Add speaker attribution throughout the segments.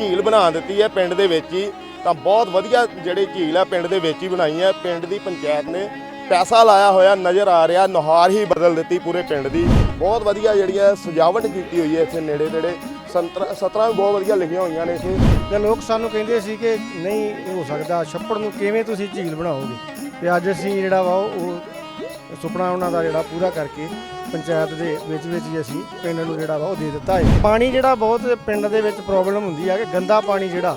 Speaker 1: ਝੀਲ ਬਣਾ ਦਿੱਤੀ ਹੈ ਪਿੰਡ ਦੇ ਵਿੱਚ ਹੀ। ਤਾਂ ਬਹੁਤ ਵਧੀਆ ਜਿਹੜੇ ਝੀਲ ਆ ਪਿੰਡ ਦੇ ਵਿੱਚ ਹੀ ਬਣਾਈ ਹੈ। ਪਿੰਡ ਦੀ ਪੰਚਾਇਤ ਨੇ ਪੈਸਾ ਲਾਇਆ ਹੋਇਆ ਨਜ਼ਰ ਆ ਰਿਹਾ। ਨੁਹਾਰ ਹੀ ਬਦਲ ਦਿੱਤੀ ਪੂਰੇ ਪਿੰਡ ਦੀ। ਬਹੁਤ ਵਧੀਆ ਜਿਹੜੀ ਹੈ ਸਜਾਵਟ ਕੀਤੀ ਹੋਈ ਹੈ ਇੱਥੇ ਨੇੜੇ ਨੇੜੇ ਸੰਤਰਾ, ਸਤਰਾਂ ਵੀ ਬਹੁਤ ਵਧੀਆ ਲਿਖੀਆਂ ਹੋਈਆਂ ਨੇ ਇੱਥੇ।
Speaker 2: ਤੇ ਲੋਕ ਸਾਨੂੰ ਕਹਿੰਦੇ ਸੀ ਕਿ ਨਹੀਂ, ਇਹ ਹੋ ਸਕਦਾ ਛੱਪੜ ਨੂੰ ਕਿਵੇਂ ਤੁਸੀਂ ਝੀਲ ਬਣਾਓਗੇ? ਤੇ ਅੱਜ ਅਸੀਂ ਜਿਹੜਾ ਵਾ ਉਹ ਸੁਪਨਾ ਉਹਨਾਂ ਦਾ ਜਿਹੜਾ ਪੂਰਾ ਕਰਕੇ ਪੰਚਾਇਤ ਦੇ ਵਿੱਚ ਵਿੱਚ ਹੀ ਅਸੀਂ ਪਿੰਡ ਨੂੰ ਜਿਹੜਾ ਵਾ ਉਹ ਦੇ ਦਿੱਤਾ ਹੈ। ਪਾਣੀ ਜਿਹੜਾ ਬਹੁਤ ਪਿੰਡ ਦੇ ਵਿੱਚ ਪ੍ਰੋਬਲਮ ਹੁੰਦੀ ਹੈ ਕਿ ਗੰਦਾ ਪਾਣੀ ਜਿਹੜਾ,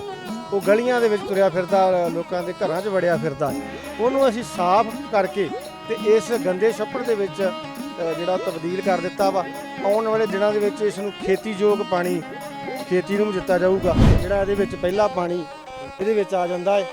Speaker 2: ਉਹ ਗਲੀਆਂ ਦੇ ਵਿੱਚ ਤੁਰਿਆ ਫਿਰਦਾ, ਲੋਕਾਂ ਦੇ ਘਰਾਂ 'ਚ ਵੜਿਆ ਫਿਰਦਾ। ਉਹਨੂੰ ਅਸੀਂ ਸਾਫ਼ ਕਰਕੇ ਤੇ ਇਸ ਗੰਦੇ ਛੱਪੜ ਦੇ ਵਿੱਚ ਜਿਹੜਾ ਤਬਦੀਲ ਕਰ ਦਿੱਤਾ ਵਾ। ਆਉਣ ਵਾਲੇ ਦਿਨਾਂ ਦੇ ਵਿੱਚ ਇਸ ਨੂੰ ਖੇਤੀਯੋਗ ਪਾਣੀ ਖੇਤੀ ਨੂੰ ਦਿੱਤਾ ਜਾਊਗਾ। ਜਿਹੜਾ ਇਹਦੇ ਵਿੱਚ ਪਹਿਲਾ ਪਾਣੀ ਇਹਦੇ ਵਿੱਚ ਆ ਜਾਂਦਾ ਹੈ।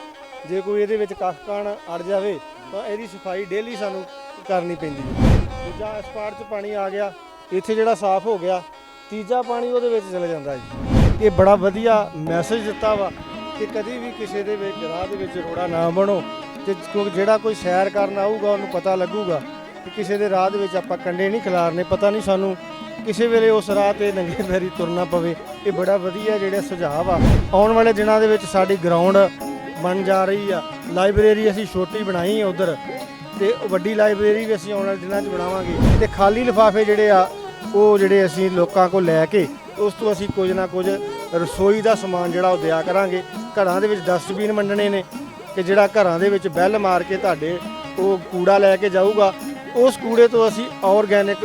Speaker 2: ਜੇ ਕੋਈ ਇਹਦੇ ਵਿੱਚ ਕੱਖ ਕਣ ਅੜ ਜਾਵੇ, ਤਾਂ ਇਹਦੀ ਸਫ਼ਾਈ ਡੇਲੀ ਸਾਨੂੰ ਕਰਨੀ ਪੈਂਦੀ ਹੈ। ਦੂਜਾ, ਇਸ ਪਾਰ 'ਚ ਪਾਣੀ ਆ ਗਿਆ, ਇੱਥੇ ਜਿਹੜਾ ਸਾਫ਼ ਹੋ ਗਿਆ, ਤੀਜਾ ਪਾਣੀ ਉਹਦੇ ਵਿੱਚ ਚਲੇ ਜਾਂਦਾ ਜੀ। ਇਹ ਬੜਾ ਵਧੀਆ ਮੈਸੇਜ ਦਿੱਤਾ ਵਾ ਕਿ ਕਦੀ ਵੀ ਕਿਸੇ ਦੇ ਵਿੱਚ, ਰਾਹ ਦੇ ਵਿੱਚ ਰੋੜਾ ਨਾ ਬਣੋ, ਤੇ ਕਿਉਂਕਿ ਜਿਹੜਾ ਕੋਈ ਸੈਰ ਕਰਨ ਆਊਗਾ, ਉਹਨੂੰ ਪਤਾ ਲੱਗੂਗਾ ਕਿ ਕਿਸੇ ਦੇ ਰਾਹ ਦੇ ਵਿੱਚ ਆਪਾਂ ਕੰਡੇ ਨਹੀਂ ਖਿਲਾਰਨੇ, ਪਤਾ ਨਹੀਂ ਸਾਨੂੰ ਕਿਸੇ ਵੇਲੇ ਉਸ ਰਾਹ ਤੇ ਨੰਗੇ ਪੈਰੀ ਤੁਰਨਾ ਪਵੇ। ਇਹ ਬੜਾ ਵਧੀਆ ਜਿਹੜਾ ਸੁਝਾਅ ਆ ਆਉਣ ਵਾਲੇ ਦਿਨਾਂ ਦੇ ਵਿੱਚ ਸਾਡੀ ਗਰਾਊਂਡ ਬਣ ਜਾ ਰਹੀ ਆ। ਲਾਇਬ੍ਰੇਰੀ ਅਸੀਂ ਛੋਟੀ ਬਣਾਈ ਹੈ ਉਧਰ। ਤੇ ਵੱਡੀ ਲਾਇਬ੍ਰੇਰੀ ਵੀ ਅਸੀਂ ਆਉਣ ਵਾਲੇ ਦਿਨਾਂ 'ਚ ਬਣਾਵਾਂਗੇ। ਤੇ ਖਾਲੀ ਲਿਫਾਫੇ ਜਿਹੜੇ ਆ, ਉਹ ਜਿਹੜੇ ਅਸੀਂ ਲੋਕਾਂ ਕੋਲ ਲੈ ਕੇ, ਉਸ ਤੋਂ ਅਸੀਂ ਕੁਝ ਨਾ ਕੁਝ ਰਸੋਈ ਦਾ ਸਮਾਨ ਜਿਹੜਾ ਉਹ ਦਿਆ ਕਰਾਂਗੇ। ਘਰਾਂ ਦੇ ਵਿੱਚ ਡਸਟਬਿਨ ਵੰਡਣੇ ਨੇ ਕਿ ਜਿਹੜਾ ਘਰਾਂ ਦੇ ਵਿੱਚ ਬੈਲ ਮਾਰ ਕੇ ਤੁਹਾਡੇ ਉਹ ਕੂੜਾ ਲੈ ਕੇ ਜਾਊਗਾ। ਉਸ ਕੂੜੇ ਤੋਂ ਅਸੀਂ ਆਰਗੈਨਿਕ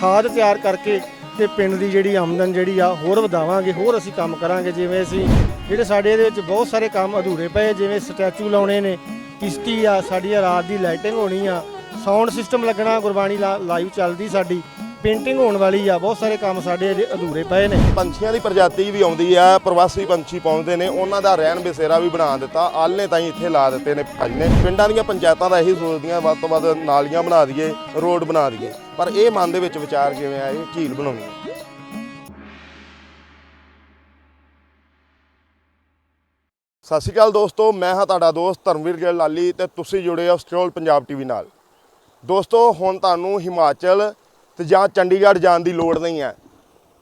Speaker 2: ਖਾਦ ਤਿਆਰ ਕਰਕੇ ਤੇ ਪਿੰਡ ਦੀ ਜਿਹੜੀ ਆਮਦਨ ਜਿਹੜੀ ਆ, ਹੋਰ ਵਧਾਵਾਂਗੇ, ਹੋਰ ਅਸੀਂ ਕੰਮ ਕਰਾਂਗੇ। ਜਿਵੇਂ ਅਸੀਂ ਜਿਹੜੇ ਸਾਡੇ ਇਹਦੇ ਵਿੱਚ ਬਹੁਤ ਸਾਰੇ ਕੰਮ ਅਧੂਰੇ ਪਏ ਜਿਵੇਂ ਸਟੈਚੂ ਲਾਉਣੇ ਨੇ ਕਿਸ਼ਤੀ ਆ, ਸਾਡੀ ਰਾਤ ਦੀ ਲਾਈਟਿੰਗ ਹੋਣੀ ਆ। ਸਾਊਂਡ ਸਿਸਟਮ ਲੱਗਣਾ, ਗੁਰਬਾਣੀ ਲਾਈਵ ਚੱਲਦੀ ਸਾਡੀ। ਪੇਂਟਿੰਗ ਹੋਣ ਵਾਲੀ ਆ, ਬਹੁਤ ਸਾਰੇ ਕੰਮ ਸਾਡੇ ਅਧੂਰੇ ਪਏ ਨੇ।
Speaker 1: ਪੰਛੀਆਂ ਦੀ ਪ੍ਰਜਾਤੀ ਵੀ ਆਉਂਦੀ ਆ, ਪ੍ਰਵਾਸੀ ਪੰਛੀ ਪਹੁੰਚਦੇ ਨੇ, ਉਹਨਾਂ ਦਾ ਰਹਿਣ ਬਸੇਰਾ ਵੀ ਬਣਾ ਦਿੱਤਾ। ਆਲ੍ਹਣੇ ਤਾਈਂ ਇੱਥੇ ਲਾ ਦਿੱਤੇ ਨੇ ਭਾਜੀ ਨੇ। ਪਿੰਡਾਂ ਦੀਆਂ ਪੰਚਾਇਤਾਂ ਦਾ ਇਹੀ ਸੋਚਦੀਆਂ ਵੱਧ ਤੋਂ ਵੱਧ ਨਾਲੀਆਂ ਬਣਾ ਦਈਏ, ਰੋਡ ਬਣਾ ਦਈਏ। ਪਰ ਇਹ ਮਨ ਦੇ ਵਿੱਚ ਵਿਚਾਰ ਕਿਵੇਂ ਆ, ਇਹ ਝੀਲ ਬਣਾਉਣੀ ਸਤਿ ਸ਼੍ਰੀ ਅਕਾਲ ਦੋਸਤੋ, ਮੈਂ ਹਾਂ ਤੁਹਾਡਾ ਦੋਸਤ ਧਰਮਵੀਰ ਗਿੱਲ ਲਾਲੀ ਤੇ ਤੁਸੀਂ ਜੁੜੇ ਹੋ ਸਟਰੋਲ ਪੰਜਾਬ ਟੀਵੀ ਨਾਲ। ਦੋਸਤੋ, ਹੁਣ ਤੁਹਾਨੂੰ ਹਿਮਾਚਲ ਤੇ ਜਾਂ ਚੰਡੀਗੜ੍ਹ ਜਾਣ ਦੀ ਲੋੜ ਨਹੀਂ ਹੈ।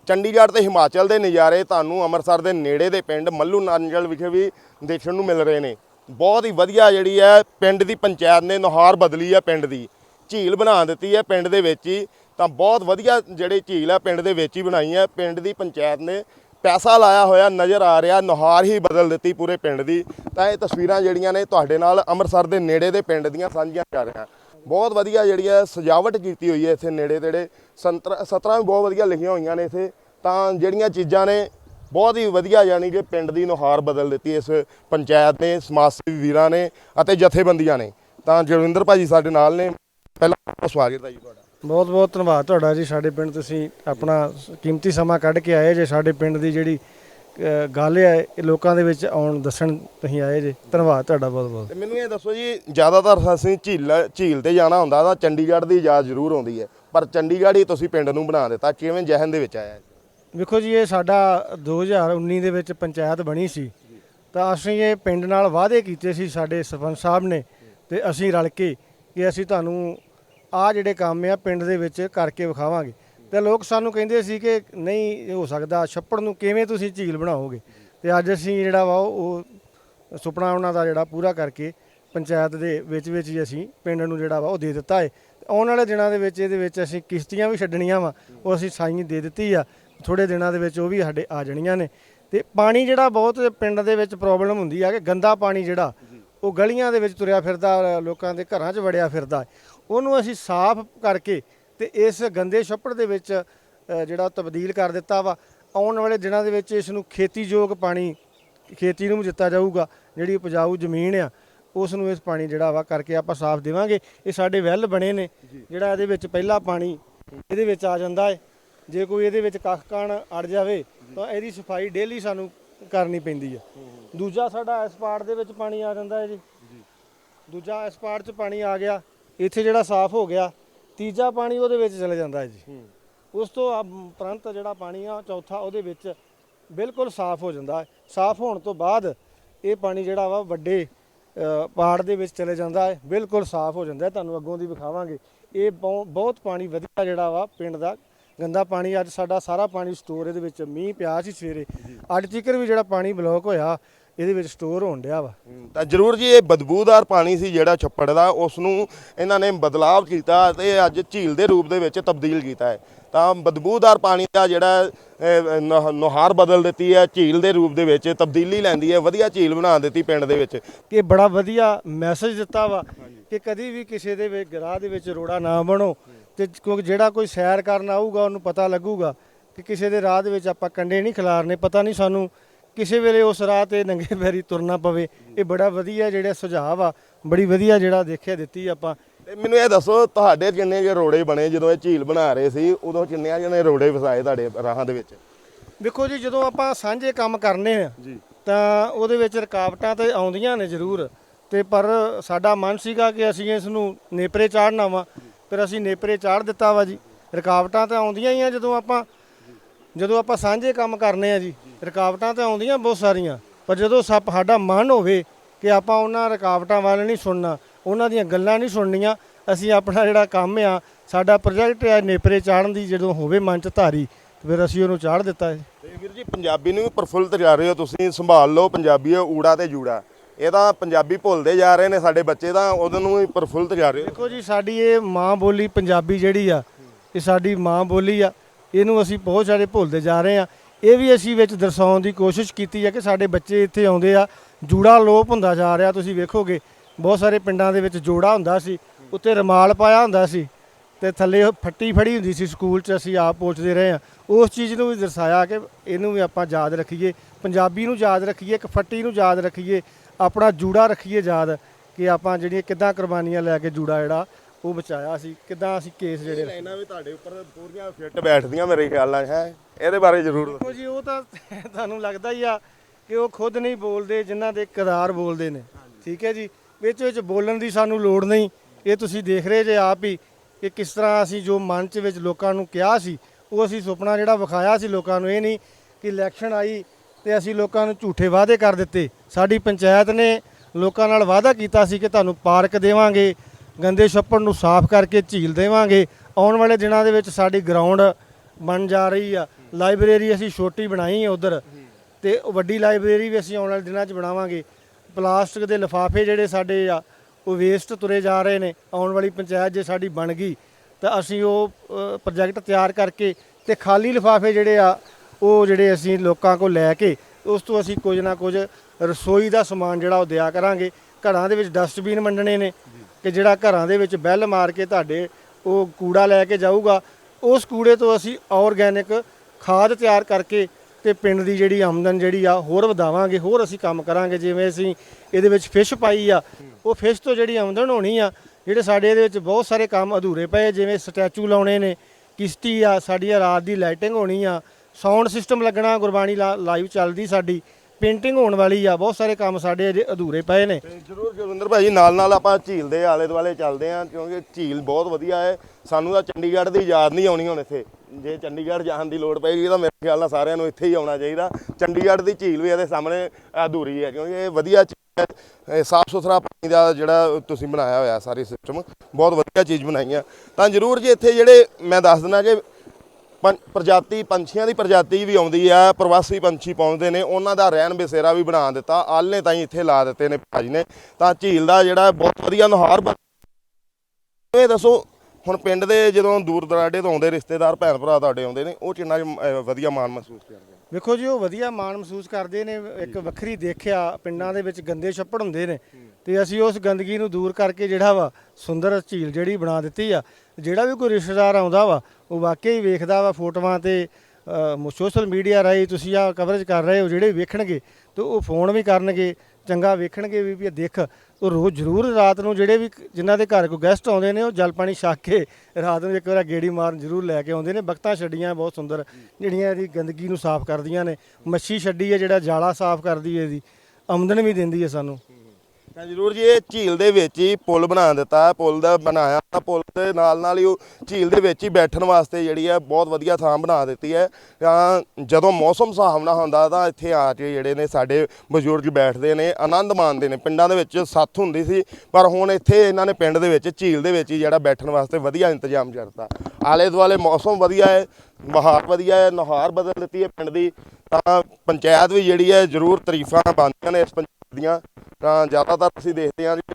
Speaker 1: ਚੰਡੀਗੜ੍ਹ ਤੇ ਹਿਮਾਚਲ ਦੇ ਨਜ਼ਾਰੇ ਤੁਹਾਨੂੰ ਅੰਮ੍ਰਿਤਸਰ ਦੇ ਨੇੜੇ ਦੇ ਪਿੰਡ ਮੱਲੂ ਨਾਂਜਲ ਵਿਖੇ ਵੀ ਦੇਖਣ ਨੂੰ ਮਿਲ ਰਹੇ ਨੇ। ਬਹੁਤ ਹੀ ਵਧੀਆ ਜਿਹੜੀ ਹੈ ਪਿੰਡ ਦੀ ਪੰਚਾਇਤ ਨੇ ਨੁਹਾਰ ਬਦਲੀ ਹੈ ਪਿੰਡ ਦੀ। ਝੀਲ ਬਣਾ ਦਿੱਤੀ ਹੈ ਪਿੰਡ ਦੇ ਵਿੱਚ ਹੀ। ਤਾਂ ਬਹੁਤ ਵਧੀਆ ਜਿਹੜੀ ਝੀਲ ਹੈ ਪਿੰਡ ਦੇ ਵਿੱਚ ਹੀ ਬਣਾਈ ਹੈ। ਪਿੰਡ ਦੀ ਪੰਚਾਇਤ ਨੇ ਪੈਸਾ ਲਾਇਆ ਹੋਇਆ ਨਜ਼ਰ ਆ ਰਿਹਾ, ਨੁਹਾਰ ਹੀ ਬਦਲ ਦਿੱਤੀ ਪੂਰੇ ਪਿੰਡ ਦੀ। ਤਾਂ ਇਹ ਤਸਵੀਰਾਂ ਜਿਹੜੀਆਂ ਨੇ ਤੁਹਾਡੇ ਨਾਲ ਅੰਮ੍ਰਿਤਸਰ ਦੇ ਨੇੜੇ ਦੇ ਪਿੰਡ ਦੀਆਂ ਸਾਂਝੀਆਂ ਕਰ ਰਿਹਾ। ਬਹੁਤ ਵਧੀਆ ਜਿਹੜੀ ਹੈ ਸਜਾਵਟ ਕੀਤੀ ਹੋਈ ਹੈ ਇੱਥੇ ਨੇੜੇ ਤੇੜੇ। ਸੰਤਰਾ, ਸਤਰਾਂ ਵੀ ਬਹੁਤ ਵਧੀਆ ਲਿਖੀਆਂ ਹੋਈਆਂ ਨੇ ਇੱਥੇ। ਤਾਂ ਜਿਹੜੀਆਂ ਚੀਜ਼ਾਂ ਨੇ, ਬਹੁਤ ਹੀ ਵਧੀਆ ਯਾਨੀ ਕਿ ਪਿੰਡ ਦੀ ਨੁਹਾਰ ਬਦਲ ਦਿੱਤੀ ਇਸ ਪੰਚਾਇਤ ਨੇ ਸਮਾਜ ਸੇਵੀ ਵੀਰਾਂ ਨੇ ਅਤੇ ਜਥੇਬੰਦੀਆਂ ਨੇ। ਤਾਂ ਜਗਵਿੰਦਰ ਭਾਜੀ ਸਾਡੇ ਨਾਲ ਨੇ। ਪਹਿਲਾਂ ਸਵਾਗਤ ਹੈ ਜੀ ਤੁਹਾਡਾ।
Speaker 2: ਬਹੁਤ ਬਹੁਤ ਧੰਨਵਾਦ ਤੁਹਾਡਾ ਜੀ ਸਾਡੇ ਪਿੰਡ ਤੁਸੀਂ ਆਪਣਾ ਕੀਮਤੀ ਸਮਾਂ ਕੱਢ ਕੇ ਆਏ ਜੇ ਸਾਡੇ ਪਿੰਡ ਦੀ ਜਿਹੜੀ ਅ, ਗੱਲ ਹੈ ਇਹ ਲੋਕਾਂ ਦੇ ਵਿੱਚ ਆਉਣ ਦੱਸਣ ਤੁਸੀਂ ਆਏ ਜੇ। ਧੰਨਵਾਦ ਤੁਹਾਡਾ ਬਹੁਤ ਬਹੁਤ।
Speaker 1: ਤੇ ਮੈਨੂੰ ਇਹ ਦੱਸੋ ਜੀ ਜ਼ਿਆਦਾਤਰ ਅਸੀਂ ਝੀਲ ਝੀਲ ਤੇ ਜਾਣਾ ਹੁੰਦਾ ਤਾਂ ਚੰਡੀਗੜ੍ਹ ਦੀ ਯਾਦ ਜ਼ਰੂਰ ਆਉਂਦੀ ਹੈ। ਪਰ ਚੰਡੀਗੜ੍ਹ ਹੀ ਤੁਸੀਂ ਪਿੰਡ ਨੂੰ ਬਣਾ ਦਿੱਤਾ ਕਿਵੇਂ ਜਹਨ ਦੇ ਵਿੱਚ ਆਇਆ?
Speaker 2: ਵੇਖੋ ਜੀ ਇਹ ਸਾਡਾ 2019 ਦੇ ਵਿੱਚ ਪੰਚਾਇਤ ਬਣੀ ਸੀ। ਤਾਂ ਅਸੀਂ ਇਹ ਪਿੰਡ ਨਾਲ ਵਾਅਦੇ ਕੀਤੇ ਸੀ ਸਾਡੇ ਸਰਪੰਚ ਸਾਹਿਬ ਨੇ ਤੇ ਅਸੀਂ ਰਲ ਕੇ ਕਿ ਅਸੀਂ ਤੁਹਾਨੂੰ ਆ ਜਿਹੜੇ ਕੰਮ ਆ ਪਿੰਡ ਦੇ ਵਿੱਚ ਕਰਕੇ ਵਿਖਾਵਾਂਗੇ। ਤੇ ਲੋਕ ਸਾਨੂੰ ਕਹਿੰਦੇ ਸੀ ਕਿ ਨਹੀਂ, ਇਹ ਹੋ ਸਕਦਾ ਛੱਪੜ ਨੂੰ ਕਿਵੇਂ ਤੁਸੀਂ ਝੀਲ ਬਣਾਓਗੇ? ਤੇ ਅੱਜ ਅਸੀਂ ਜਿਹੜਾ ਵਾ ਉਹ ਸੁਪਨਾ ਉਹਨਾਂ ਦਾ ਜਿਹੜਾ ਪੂਰਾ ਕਰਕੇ ਪੰਚਾਇਤ ਦੇ ਵਿੱਚ ਵਿੱਚ ਹੀ ਅਸੀਂ ਪਿੰਡ ਨੂੰ ਜਿਹੜਾ ਵਾ ਉਹ ਦੇ ਦਿੱਤਾ ਹੈ ਆਉਣ ਵਾਲੇ ਦਿਨਾਂ ਦੇ ਵਿੱਚ ਇਹਦੇ ਵਿੱਚ ਅਸੀਂ ਕਿਸ਼ਤੀਆਂ ਵੀ ਛੱਡਣੀਆਂ ਵਾ, ਉਹ ਅਸੀਂ ਸਾਈਂ ਦੇ ਦਿੱਤੀ ਆ। ਥੋੜੇ ਦਿਨਾਂ ਦੇ ਵਿੱਚ ਉਹ ਵੀ ਸਾਡੇ ਆ ਜਾਣੀਆਂ ਨੇ। ਤੇ ਪਾਣੀ ਜਿਹੜਾ ਬਹੁਤ ਪਿੰਡ ਦੇ ਵਿੱਚ ਪ੍ਰੋਬਲਮ ਹੁੰਦੀ ਆ ਕਿ ਗੰਦਾ ਪਾਣੀ ਜਿਹੜਾ, ਉਹ ਗਲੀਆਂ ਦੇ ਵਿੱਚ ਤੁਰਿਆ ਫਿਰਦਾ, ਲੋਕਾਂ ਦੇ ਘਰਾਂ 'ਚ ਵੜਿਆ ਫਿਰਦਾ। ਉਹਨੂੰ ਅਸੀਂ ਸਾਫ਼ ਕਰਕੇ ਤੇ ਇਸ ਗੰਦੇ ਛੱਪੜ ਦੇ ਵਿੱਚ ਜਿਹੜਾ ਤਬਦੀਲ ਕਰ ਦਿੱਤਾ ਵਾ। ਆਉਣ ਵਾਲੇ ਦਿਨਾਂ ਦੇ ਵਿੱਚ ਇਸ ਨੂੰ ਖੇਤੀਯੋਗ ਪਾਣੀ, ਖੇਤੀ ਨੂੰ ਵੀ ਦਿੱਤਾ ਜਾਊਗਾ। ਜਿਹੜੀ ਉਪਜਾਊ ਜ਼ਮੀਨ ਆ ਉਸ ਨੂੰ ਇਸ ਪਾਣੀ ਜਿਹੜਾ ਵਾ ਕਰਕੇ ਆਪਾਂ ਸਾਫ਼ ਦੇਵਾਂਗੇ। ਇਹ ਸਾਡੇ ਵੈਲ ਬਣੇ ਨੇ, ਜਿਹੜਾ ਇਹਦੇ ਵਿੱਚ ਪਹਿਲਾ ਪਾਣੀ ਇਹਦੇ ਵਿੱਚ ਆ ਜਾਂਦਾ ਹੈ ਜੇ ਕੋਈ ਇਹਦੇ ਵਿੱਚ ਕੱਖ ਕਣ ਅੜ ਜਾਵੇ, ਤਾਂ ਇਹਦੀ ਸਫ਼ਾਈ ਡੇਲੀ ਸਾਨੂੰ ਕਰਨੀ ਪੈਂਦੀ ਹੈ ਦੂਜਾ ਸਾਡਾ ਇਸ ਪਾੜ ਦੇ ਵਿੱਚ ਪਾਣੀ ਆ ਜਾਂਦਾ ਹੈ ਜੀ। ਦੂਜਾ ਇਸ ਪਾੜ 'ਚ ਪਾਣੀ ਆ ਗਿਆ। ਇੱਥੇ ਜਿਹੜਾ ਸਾਫ਼ ਹੋ ਗਿਆ ਤੀਜਾ ਪਾਣੀ ਉਹਦੇ ਵਿੱਚ ਚਲੇ ਜਾਂਦਾ ਹੈ ਜੀ। ਉਸ ਤੋਂ ਉਪਰੰਤ ਜਿਹੜਾ ਪਾਣੀ ਆ ਚੌਥਾ ਉਹਦੇ ਵਿੱਚ ਬਿਲਕੁਲ ਸਾਫ਼ ਹੋ ਜਾਂਦਾ ਹੈ। ਸਾਫ਼ ਹੋਣ ਤੋਂ ਬਾਅਦ ਇਹ ਪਾਣੀ ਜਿਹੜਾ ਵਾ ਵੱਡੇ ਪਹਾੜ ਦੇ ਵਿੱਚ ਚਲੇ ਜਾਂਦਾ ਹੈ। ਬਿਲਕੁਲ ਸਾਫ਼ ਹੋ ਜਾਂਦਾ ਹੈ। ਤੁਹਾਨੂੰ ਅੱਗੋਂ ਦੀ ਵਿਖਾਵਾਂਗੇ। ਇਹ ਬਹੁ- ਬਹੁਤ ਪਾਣੀ ਵਧੀਆ ਜਿਹੜਾ ਵਾ ਪਿੰਡ ਦਾ ਗੰਦਾ ਪਾਣੀ ਅੱਜ ਸਾਡਾ ਸਾਰਾ ਪਾਣੀ ਸਟੋਰ ਇਹਦੇ ਵਿੱਚ ਮੀਂਹ ਪਿਆ ਸੀ ਸਵੇਰੇ। ਅੱਜ ਤੀਕਰ ਵੀ ਜਿਹੜਾ ਪਾਣੀ ਬਲੌਕ ਹੋਇਆ ਇਹਦੇ ਵਿੱਚ ਸਟੋਰ ਹੋਣ ਡਿਆ ਵਾ।
Speaker 1: ਤਾਂ ਜ਼ਰੂਰ ਜੀ ਇਹ ਬਦਬੂਦਾਰ ਪਾਣੀ ਸੀ ਜਿਹੜਾ ਛੱਪੜ ਦਾ ਉਸ ਨੂੰ ਇਹਨਾਂ ਨੇ ਬਦਲਾਵ ਕੀਤਾ ਤੇ ਅੱਜ ਝੀਲ ਦੇ ਰੂਪ ਦੇ ਵਿੱਚ ਤਬਦੀਲ ਕੀਤਾ ਹੈ। ਤਾਂ ਬਦਬੂਦਾਰ ਪਾਣੀ ਦਾ ਜਿਹੜਾ ਨੁਹਾਰ ਬਦਲ ਦਿੱਤੀ ਹੈ ਝੀਲ ਦੇ ਰੂਪ ਦੇ ਵਿੱਚ ਤਬਦੀਲੀ ਲੈਂਦੀ ਹੈ ਵਧੀਆ ਝੀਲ ਬਣਾ ਦਿੱਤੀ ਪਿੰਡ ਦੇ ਵਿੱਚ।
Speaker 2: ਕਿ ਬੜਾ ਵਧੀਆ ਮੈਸੇਜ ਦਿੱਤਾ ਵਾ ਕਿ ਕਦੀ ਵੀ ਕਿਸੇ ਦੇ ਵਿੱਚ ਗਰਾਹ ਦੇ ਵਿੱਚ ਰੋੜਾ ਨਾ ਬਣੋ ਤੇ ਕਿਉਂਕਿ ਜਿਹੜਾ ਕੋਈ ਸੈਰ ਕਰਨ ਆਊਗਾ ਉਹਨੂੰ ਪਤਾ ਲੱਗੂਗਾ ਕਿ ਕਿਸੇ ਦੇ ਰਾਹ ਦੇ ਵਿੱਚ ਆਪਾਂ ਕੰਡੇ ਨਹੀਂ ਖਿਲਾਰਨੇ ਪਤਾ ਨਹੀਂ ਸਾਨੂੰ ਕਿਸੇ ਵੇਲੇ ਉਸ ਰਾਹ ਤੇ ਨੰਗੇ ਪੈਰੀ ਤੁਰਨਾ ਪਵੇ ਇਹ ਬੜਾ ਵਧੀਆ ਜਿਹੜਾ ਸੁਝਾਅ ਆ ਬੜੀ ਵਧੀਆ ਜਿਹੜਾ ਦੇਖਿਆ ਦਿੱਤੀ ਆਪਾਂ।
Speaker 1: ਤੇ ਮੈਨੂੰ ਇਹ ਦੱਸੋ ਤੁਹਾਡੇ ਕਿੰਨੇ ਜੇ ਰੋੜੇ ਬਣੇ ਜਦੋਂ ਇਹ ਝੀਲ ਬਣਾ ਰਹੇ ਸੀ ਉਦੋਂ ਕਿੰਨੇ ਜਣੇ ਰੋੜੇ ਵਸਾਏ ਤੁਹਾਡੇ ਰਾਹਾਂ ਦੇ ਵਿੱਚ?
Speaker 2: ਵੇਖੋ ਜੀ ਜਦੋਂ ਆਪਾਂ ਸਾਂਝੇ ਕੰਮ ਕਰਨੇ ਆ
Speaker 1: ਜੀ।
Speaker 2: ਤਾਂ ਉਹਦੇ ਵਿੱਚ ਰੁਕਾਵਟਾਂ ਤੇ ਆਉਂਦੀਆਂ ਨੇ ਜ਼ਰੂਰ। ਤੇ ਪਰ ਸਾਡਾ ਮਨ ਸੀਗਾ ਕਿ ਅਸੀਂ ਇਸ ਨੂੰ ਨੇਪਰੇ ਚਾੜਨਾ ਵਾ ਫਿਰ ਅਸੀਂ ਨੇਪਰੇ ਚਾੜ ਦਿੱਤਾ ਵਾ ਜੀ। ਰੁਕਾਵਟਾਂ ਤਾਂ ਆਉਂਦੀਆਂ ਹੀ ਆ ਜਦੋਂ ਆਪਾਂ ਜਦੋਂ ਆਪਾਂ ਸਾਂਝੇ ਕੰਮ ਕਰਨੇ ਆ ਜੀ। ਰੁਕਾਵਟਾਂ ਤਾਂ ਆਉਂਦੀਆਂ ਬਹੁਤ ਸਾਰੀਆਂ ਪਰ ਜਦੋਂ ਸਭ ਸਾਡਾ ਮਨ ਹੋਵੇ ਕਿ ਆਪਾਂ ਉਹਨਾਂ ਰੁਕਾਵਟਾਂ ਵੱਲ ਨਹੀਂ ਸੁਣਨਾ ਉਹਨਾਂ ਦੀਆਂ ਗੱਲਾਂ ਨਹੀਂ ਸੁਣਨੀਆਂ ਅਸੀਂ ਆਪਣਾ ਜਿਹੜਾ ਕੰਮ ਆ ਸਾਡਾ ਪ੍ਰੋਜੈਕਟ ਆ ਨੇਪਰੇ ਚਾੜਨ ਦੀ ਜਦੋਂ ਹੋਵੇ ਮਨ ਚ ਧਾਰੀ ਤੇ ਫਿਰ ਅਸੀਂ ਉਹਨੂੰ ਚਾੜ ਦਿੱਤਾ ਹੈ
Speaker 1: ਤੇ ਵੀਰ ਜੀ ਪੰਜਾਬੀ ਨੂੰ ਵੀ ਪ੍ਰਫੁੱਲਤ ਕਰ ਰਹੇ ਹੋ ਤੁਸੀਂ ਸੰਭਾਲ ਲਓ ਪੰਜਾਬੀ ਊੜਾ ਤੇ ਜੂੜਾ। ਇਹ ਤਾਂ ਪੰਜਾਬੀ ਭੁੱਲਦੇ ਜਾ ਰਹੇ ਨੇ ਸਾਡੇ ਬੱਚੇ ਤਾਂ ਉਹਨਾਂ ਨੂੰ ਵੀ ਪ੍ਰਫੁੱਲਤ ਕਰ ਰਹੇ ਹੋ।
Speaker 2: ਦੇਖੋ ਜੀ ਸਾਡੀ ਇਹ ਮਾਂ ਬੋਲੀ ਪੰਜਾਬੀ ਜਿਹੜੀ ਆ ਇਹ ਸਾਡੀ ਮਾਂ ਬੋਲੀ ਆ ਇਹਨੂੰ ਅਸੀਂ ਬਹੁਤ ਸਾਰੇ ਭੁੱਲਦੇ ਜਾ ਰਹੇ ਆ। ਇਹ ਵੀ ਅਸੀਂ ਵਿੱਚ ਦਰਸਾਉਣ ਦੀ ਕੋਸ਼ਿਸ਼ ਕੀਤੀ ਹੈ ਕਿ ਸਾਡੇ ਬੱਚੇ ਇੱਥੇ ਆਉਂਦੇ ਆ, ਜੂੜਾ ਲੋਪ ਹੁੰਦਾ ਜਾ ਰਿਹਾ, ਤੁਸੀਂ ਵੇਖੋਗੇ, ਬਹੁਤ ਸਾਰੇ ਪਿੰਡਾਂ ਦੇ ਵਿੱਚ ਜੋੜਾ ਹੁੰਦਾ ਸੀ, ਉੱਤੇ ਰਮਾਲ ਪਾਇਆ ਹੁੰਦਾ ਸੀ ਤੇ ਥੱਲੇ ਉਹ ਫੱਟੀ ਫੜੀ ਹੁੰਦੀ ਸੀ ਸਕੂਲ 'ਚ, ਅਸੀਂ ਆਪ ਪਹੁੰਚਦੇ ਰਹੇ ਆ ਉਸ ਚੀਜ਼ ਨੂੰ ਵੀ ਦਰਸਾਇਆ ਕਿ ਇਹਨੂੰ ਵੀ ਆਪਾਂ ਯਾਦ ਰੱਖੀਏ, ਪੰਜਾਬੀ ਨੂੰ ਯਾਦ ਰੱਖੀਏ, ਇੱਕ ਫੱਟੀ ਨੂੰ ਯਾਦ ਰੱਖੀਏ, ਆਪਣਾ ਜੂੜਾ ਰੱਖੀਏ ਯਾਦ ਕਿ ਆਪਾਂ ਜਿਹੜੀਆਂ ਕਿੱਦਾਂ ਕੁਰਬਾਨੀਆਂ ਲੈ ਕੇ ਜੂੜਾ ਜਿਹੜਾ ਉਹ ਬਚਾਇਆ ਸੀ, ਕਿੱਦਾਂ ਅਸੀਂ ਕੇਸ ਜਿਹੜੇ
Speaker 1: ਲਾਈਨਾਂ ਵੀ ਤੁਹਾਡੇ ਉੱਪਰ ਪੂਰੀਆਂ ਫਿੱਟ ਬੈਠਦੀਆਂ ਮੇਰੇ ਖਿਆਲ ਨਾਲ, ਹੈ। ਇਹਦੇ ਬਾਰੇ ਜ਼ਰੂਰ ਦੱਸੋ।
Speaker 2: ਦੇਖੋ ਜੀ ਉਹ ਤਾਂ ਤੁਹਾਨੂੰ ਲੱਗਦਾ ਹੀ ਆ ਕਿ ਉਹ ਖੁਦ ਨਹੀਂ ਬੋਲਦੇ ਜਿਨ੍ਹਾਂ ਦੇ ਕਿਰਦਾਰ ਬੋਲਦੇ ਨੇ। ਠੀਕ ਹੈ ਜੀ? ਵਿੱਚ ਵਿੱਚ ਬੋਲਣ ਦੀ ਸਾਨੂੰ ਲੋੜ ਨਹੀਂ। ਇਹ ਤੁਸੀਂ ਦੇਖ ਰਹੇ ਜੇ ਆਪ ਹੀ ਕਿ ਕਿਸ ਤਰ੍ਹਾਂ ਅਸੀਂ ਜੋ ਮਨ ਚ ਵਿੱਚ ਲੋਕਾਂ ਨੂੰ ਕਿਹਾ ਸੀ ਉਹ ਅਸੀਂ ਸੁਪਨਾ ਜਿਹੜਾ ਵਿਖਾਇਆ ਸੀ ਲੋਕਾਂ ਨੂੰ ਇਹ ਨਹੀਂ ਕਿ ਇਲੈਕਸ਼ਨ ਆਈ ਤੇ ਅਸੀਂ ਲੋਕਾਂ ਨੂੰ ਝੂਠੇ ਵਾਅਦੇ ਕਰ ਦਿੱਤੇ। ਸਾਡੀ ਪੰਚਾਇਤ ਨੇ ਲੋਕਾਂ ਨਾਲ ਵਾਅਦਾ ਕੀਤਾ ਸੀ ਕਿ ਤੁਹਾਨੂੰ ਪਾਰਕ ਦੇਵਾਂਗੇ ਗੰਦੇ ਛੱਪੜ ਨੂੰ ਸਾਫ਼ ਕਰਕੇ ਝੀਲ ਦੇਵਾਂਗੇ। ਆਉਣ ਵਾਲੇ ਦਿਨਾਂ ਦੇ ਵਿੱਚ ਸਾਡੀ ਗਰਾਊਂਡ ਬਣ ਜਾ ਰਹੀ ਆ। ਲਾਇਬ੍ਰੇਰੀ ਅਸੀਂ ਛੋਟੀ ਬਣਾਈ ਹੈ ਉਧਰ ਤੇ ਵੱਡੀ ਲਾਇਬ੍ਰੇਰੀ ਵੀ ਅਸੀਂ ਆਉਣ ਵਾਲੇ ਦਿਨਾਂ 'ਚ ਬਣਾਵਾਂਗੇ। ਪਲਾਸਟਿਕ ਦੇ ਲਿਫਾਫੇ ਜਿਹੜੇ ਸਾਡੇ ਆ, ਉਹ ਵੇਸਟ ਤੁਰੇ ਜਾ ਰਹੇ ਨੇ। ਆਉਣ ਵਾਲੀ ਪੰਚਾਇਤ ਜੇ ਸਾਡੀ ਬਣ ਗਈ, ਤਾਂ ਅਸੀਂ ਉਹ ਪ੍ਰੋਜੈਕਟ ਤਿਆਰ ਕਰਕੇ ਤੇ ਖਾਲੀ ਲਿਫਾਫੇ ਜਿਹੜੇ ਆ, ਉਹ ਜਿਹੜੇ ਅਸੀਂ ਲੋਕਾਂ ਕੋਲ ਲੈ ਕੇ, ਉਸ ਤੋਂ ਅਸੀਂ ਕੁਝ ਨਾ ਕੁਝ ਰਸੋਈ ਦਾ ਸਮਾਨ ਜਿਹੜਾ ਉਹ ਦਿਆ ਕਰਾਂਗੇ। ਘਰਾਂ ਦੇ ਵਿੱਚ ਡਸਟਬਿਨ ਵੰਡਣੇ ਨੇ ਕਿ ਜਿਹੜਾ ਘਰਾਂ ਦੇ ਵਿੱਚ ਬੈਲ ਮਾਰ ਕੇ ਤੁਹਾਡੇ ਉਹ ਕੂੜਾ ਲੈ ਕੇ ਜਾਊਗਾ। ਉਸ ਕੂੜੇ ਤੋਂ ਅਸੀਂ ਆਰਗੈਨਿਕ ਖਾਦ ਤਿਆਰ ਕਰਕੇ ਤੇ ਪਿੰਡ ਦੀ ਜਿਹੜੀ ਆਮਦਨ ਜਿਹੜੀ ਆ, ਹੋਰ ਵਧਾਵਾਂਗੇ, ਹੋਰ ਅਸੀਂ ਕੰਮ ਕਰਾਂਗੇ। ਜਿਵੇਂ ਅਸੀਂ ਇਹਦੇ ਵਿੱਚ ਫਿਸ਼ ਪਾਈ ਆ, ਉਹ ਫਿਸ਼ ਤੋਂ ਜਿਹੜੀ ਆਮਦਨ ਹੋਣੀ ਆ, ਜਿਹੜੇ ਸਾਡੇ ਇਹਦੇ ਵਿੱਚ ਬਹੁਤ ਸਾਰੇ ਕੰਮ ਅਧੂਰੇ ਪਏ, ਜਿਵੇਂ ਸਟੈਚੂ ਲਾਉਣੇ ਨੇ, ਕਿਸ਼ਤੀ ਆ ਸਾਡੀ ਰਾਤ ਦੀ ਲਾਈਟਿੰਗ ਹੋਣੀ ਆ ਸਾਊਂਡ ਸਿਸਟਮ ਲੱਗਣਾ, ਗੁਰਬਾਣੀ ਲਾਈਵ ਚੱਲਦੀ ਸਾਡੀ। ਪੇਂਟਿੰਗ ਹੋਣ ਵਾਲੀ ਆ, ਬਹੁਤ ਸਾਰੇ ਕੰਮ ਸਾਡੇ ਅਜੇ ਅਧੂਰੇ ਪਏ ਨੇ।
Speaker 1: ਤੇ ਜ਼ਰੂਰ ਜੋਗਿੰਦਰ ਭਾਜੀ ਨਾਲ ਨਾਲ ਆਪਾਂ ਝੀਲ ਦੇ ਆਲੇ ਦੁਆਲੇ ਚੱਲਦੇ ਆਂ, ਕਿਉਂਕਿ ਝੀਲ ਬਹੁਤ ਵਧੀਆ ਹੈ। ਸਾਨੂੰ ਤਾਂ ਚੰਡੀਗੜ੍ਹ ਦੀ ਯਾਦ ਨਹੀਂ ਆਉਣੀ ਹੁਣ ਇੱਥੇ। ਜੇ ਚੰਡੀਗੜ੍ਹ ਜਾਣ ਦੀ ਲੋੜ ਪਏਗੀ ਤਾਂ ਮੇਰੇ ਖਿਆਲ ਨਾਲ ਸਾਰਿਆਂ ਨੂੰ ਇੱਥੇ ਹੀ ਆਉਣਾ ਚਾਹੀਦਾ। ਚੰਡੀਗੜ੍ਹ ਦੀ ਝੀਲ ਵੀ ਇਹਦੇ ਸਾਹਮਣੇ ਅਧੂਰੀ ਹੈ, ਕਿਉਂਕਿ ਇਹ ਵਧੀਆ ਸਾਫ਼ ਸੁਥਰਾ ਪਾਣੀ ਦਾ ਜਿਹੜਾ ਤੁਸੀਂ ਬਣਾਇਆ ਹੋਇਆ ਸਾਰੀ ਸਿਸਟਮ ਬਹੁਤ ਵਧੀਆ ਚੀਜ਼ ਬਣਾਈ ਆ। ਤਾਂ ਜ਼ਰੂਰ ਜੀ, ਇੱਥੇ ਜਿਹੜੇ ਮੈਂ ਦੱਸ ਦਿੰਦਾ ਕਿ ਪ੍ਰਜਾਤੀ ਪੰਛੀਆਂ ਦੀ ਪ੍ਰਜਾਤੀ ਵੀ ਆਉਂਦੀ ਆ ਪ੍ਰਵਾਸੀ ਪੰਛੀ ਪਹੁੰਚਦੇ ਨੇ ਉਹਨਾਂ ਦਾ ਰਹਿਣ ਬਸੇਰਾ ਵੀ ਬਣਾ ਦਿੱਤਾ ਆਲ੍ਹਣੇ ਤਾਈਂ ਇੱਥੇ ਲਾ ਦਿੱਤੇ ਨੇ ਭਾਜੀ ਨੇ। ਤਾਂ ਝੀਲ ਦਾ ਜਿਹੜਾ ਬਹੁਤ ਵਧੀਆ ਨੁਹਾਰ ਬਣ ਇਹ ਦੱਸੋ ਹੁਣ ਪਿੰਡ ਦੇ ਜਦੋਂ ਦੂਰ ਦਰਾਡੇ ਤੋਂ ਆਉਂਦੇ ਰਿਸ਼ਤੇਦਾਰ ਭੈਣ ਭਰਾ ਤੁਹਾਡੇ ਆਉਂਦੇ ਨੇ ਉਹ ਕਿੰਨਾ ਵਧੀਆ ਮਾਣ ਮਹਿਸੂਸ ਕਰਦੇ
Speaker 2: ਵੇਖੋ ਜੀ ਉਹ ਵਧੀਆ ਮਾਣ ਮਹਿਸੂਸ ਕਰਦੇ ਨੇ ਇੱਕ ਵੱਖਰੀ ਦੇਖਿਆ ਪਿੰਡਾਂ ਦੇ ਵਿੱਚ ਗੰਦੇ ਛੱਪੜ ਹੁੰਦੇ ਨੇ। ਤੇ ਅਸੀਂ ਉਸ ਗੰਦਗੀ ਨੂੰ ਦੂਰ ਕਰਕੇ ਜਿਹੜਾ ਵਾ ਸੁੰਦਰ ਝੀਲ ਜਿਹੜੀ ਬਣਾ ਦਿੱਤੀ ਆ ਜਿਹੜਾ ਵੀ ਕੋਈ ਰਿਸ਼ਤੇਦਾਰ ਆਉਂਦਾ ਵਾ ਉਹ ਵਾਕਈ ਵੇਖਦਾ ਵਾ ਫੋਟੋਆਂ ਤੇ ਸੋਸ਼ਲ ਮੀਡੀਆ ਰਾਹੀਂ ਤੁਸੀਂ ਆ ਕਵਰੇਜ ਕਰ ਰਹੇ ਹੋ, ਜਿਹੜੇ ਵੇਖਣਗੇ, ਤੇ ਉਹ ਫੋਨ ਵੀ ਕਰਨਗੇ, ਚੰਗਾ ਵੇਖਣਗੇ ਵੀ ਵੀ ਇਹ ਦੇਖ। ਉਹ ਰੋਜ਼ ਜ਼ਰੂਰ ਰਾਤ ਨੂੰ ਜਿਹੜੇ ਵੀ ਜਿਨ੍ਹਾਂ ਦੇ ਘਰ ਕੋਈ ਗੈਸਟ ਆਉਂਦੇ ਨੇ, ਉਹ ਜਲ ਪਾਣੀ ਛੱਕ ਕੇ ਰਾਤ ਨੂੰ ਇੱਕ ਵਾਰ ਗੇੜੀ ਮਾਰਨ ਜ਼ਰੂਰ ਲੈ ਕੇ ਆਉਂਦੇ ਨੇ। ਬਖਤਾਂ ਛੱਡੀਆਂ, ਬਹੁਤ ਸੁੰਦਰ, ਜਿਹੜੀਆਂ ਇਹਦੀ ਗੰਦਗੀ ਨੂੰ ਸਾਫ਼ ਕਰਦੀਆਂ ਨੇ। ਮੱਛੀ ਛੱਡੀ ਹੈ ਜਿਹੜਾ ਜਾਲਾ ਸਾਫ਼ ਕਰਦੀ ਹੈ ਇਹਦੀ, ਆਮਦਨ ਵੀ ਦਿੰਦੀ ਹੈ ਸਾਨੂੰ।
Speaker 1: ਤਾਂ ਜ਼ਰੂਰ ਜੀ, ਇਹ ਝੀਲ ਦੇ ਵਿੱਚ ਹੀ ਪੁਲ ਬਣਾ ਦਿੱਤਾ ਹੈ ਪੁਲ ਦਾ ਬਣਾਇਆ ਤਾਂ ਪੁਲ ਦੇ ਨਾਲ ਨਾਲ ਹੀ ਉਹ ਝੀਲ ਦੇ ਵਿੱਚ ਹੀ ਬੈਠਣ ਵਾਸਤੇ ਜਿਹੜੀ ਹੈ ਬਹੁਤ ਵਧੀਆ ਥਾਂ ਬਣਾ ਦਿੱਤੀ ਹੈ। ਤਾਂ ਜਦੋਂ ਮੌਸਮ ਸੁਹਾਵਣਾ ਹੁੰਦਾ ਤਾਂ ਇੱਥੇ ਆ ਕੇ ਜਿਹੜੇ ਨੇ ਸਾਡੇ ਬਜ਼ੁਰਗ ਬੈਠਦੇ ਨੇ, ਆਨੰਦ ਮਾਣਦੇ ਨੇ। ਪਿੰਡਾਂ ਦੇ ਵਿੱਚ ਸੱਥ ਹੁੰਦੀ ਸੀ, ਪਰ ਹੁਣ ਇੱਥੇ ਇਹਨਾਂ ਨੇ ਪਿੰਡ ਦੇ ਵਿੱਚ, ਝੀਲ ਦੇ ਵਿੱਚ ਹੀ ਜਿਹੜਾ ਬੈਠਣ ਵਾਸਤੇ ਵਧੀਆ ਇੰਤਜ਼ਾਮ ਕਰਤਾ। ਆਲੇ ਦੁਆਲੇ ਮੌਸਮ ਵਧੀਆ ਹੈ ਮਹਾਰ ਵਧੀਆ ਹੈ, ਨੁਹਾਰ ਬਦਲ ਦਿੱਤੀ ਹੈ ਪਿੰਡ ਦੀ। ਤਾਂ ਪੰਚਾਇਤ ਵੀ ਜਿਹੜੀ ਹੈ ਜ਼ਰੂਰ ਤਾਰੀਫਾਂ ਪਾਉਂਦੀਆਂ ਨੇ ਇਸ ਪੰਚਾਇਤ ਦੀਆਂ। ਤਾਂ ਜ਼ਿਆਦਾਤਰ ਅਸੀਂ ਦੇਖਦੇ ਹਾਂ ਜੀ,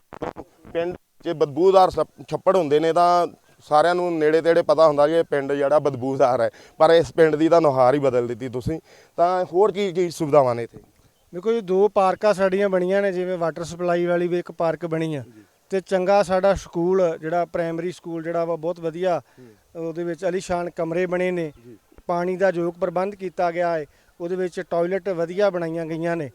Speaker 1: ਪਿੰਡ 'ਚ ਬਦਬੂਦਾਰ ਛੱਪ- ਛੱਪੜ ਹੁੰਦੇ ਨੇ ਤਾਂ ਸਾਰਿਆਂ ਨੂੰ ਨੇੜੇ ਤੇੜੇ ਪਤਾ ਹੁੰਦਾ ਕਿ ਇਹ ਪਿੰਡ ਜਿਹੜਾ ਬਦਬੂਦਾਰ ਹੈ, ਪਰ ਇਸ ਪਿੰਡ ਦੀ ਤਾਂ ਨੁਹਾਰ ਹੀ ਬਦਲ ਦਿੱਤੀ ਤੁਸੀਂ। ਤਾਂ ਹੋਰ ਕੀ ਕੀ ਸੁਵਿਧਾਵਾਂ ਨੇ ਇੱਥੇ?
Speaker 2: ਦੇਖੋ ਜੀ, ਦੋ ਪਾਰਕਾਂ ਸਾਡੀਆਂ ਬਣੀਆਂ ਨੇ, ਜਿਵੇਂ ਵਾਟਰ ਸਪਲਾਈ ਵਾਲੀ ਵੀ ਇੱਕ ਪਾਰਕ ਬਣੀ ਆ ਤੇ ਚੰਗਾ ਸਾਡਾ ਸਕੂਲ, ਜਿਹੜਾ ਪ੍ਰਾਇਮਰੀ ਸਕੂਲ ਜਿਹੜਾ ਵਾ, ਬਹੁਤ ਵਧੀਆ। ਉਹਦੇ ਵਿੱਚ ਅਲੀਸ਼ਾਨ ਕਮਰੇ ਬਣੇ ਨੇ, ਪਾਣੀ ਦਾ ਯੋਗ ਪ੍ਰਬੰਧ ਕੀਤਾ ਗਿਆ ਹੈ, ਉਹਦੇ ਵਿੱਚ ਟਾਇਲਟ ਵਧੀਆ ਬਣਾਈਆਂ ਗਈਆਂ ਨੇ।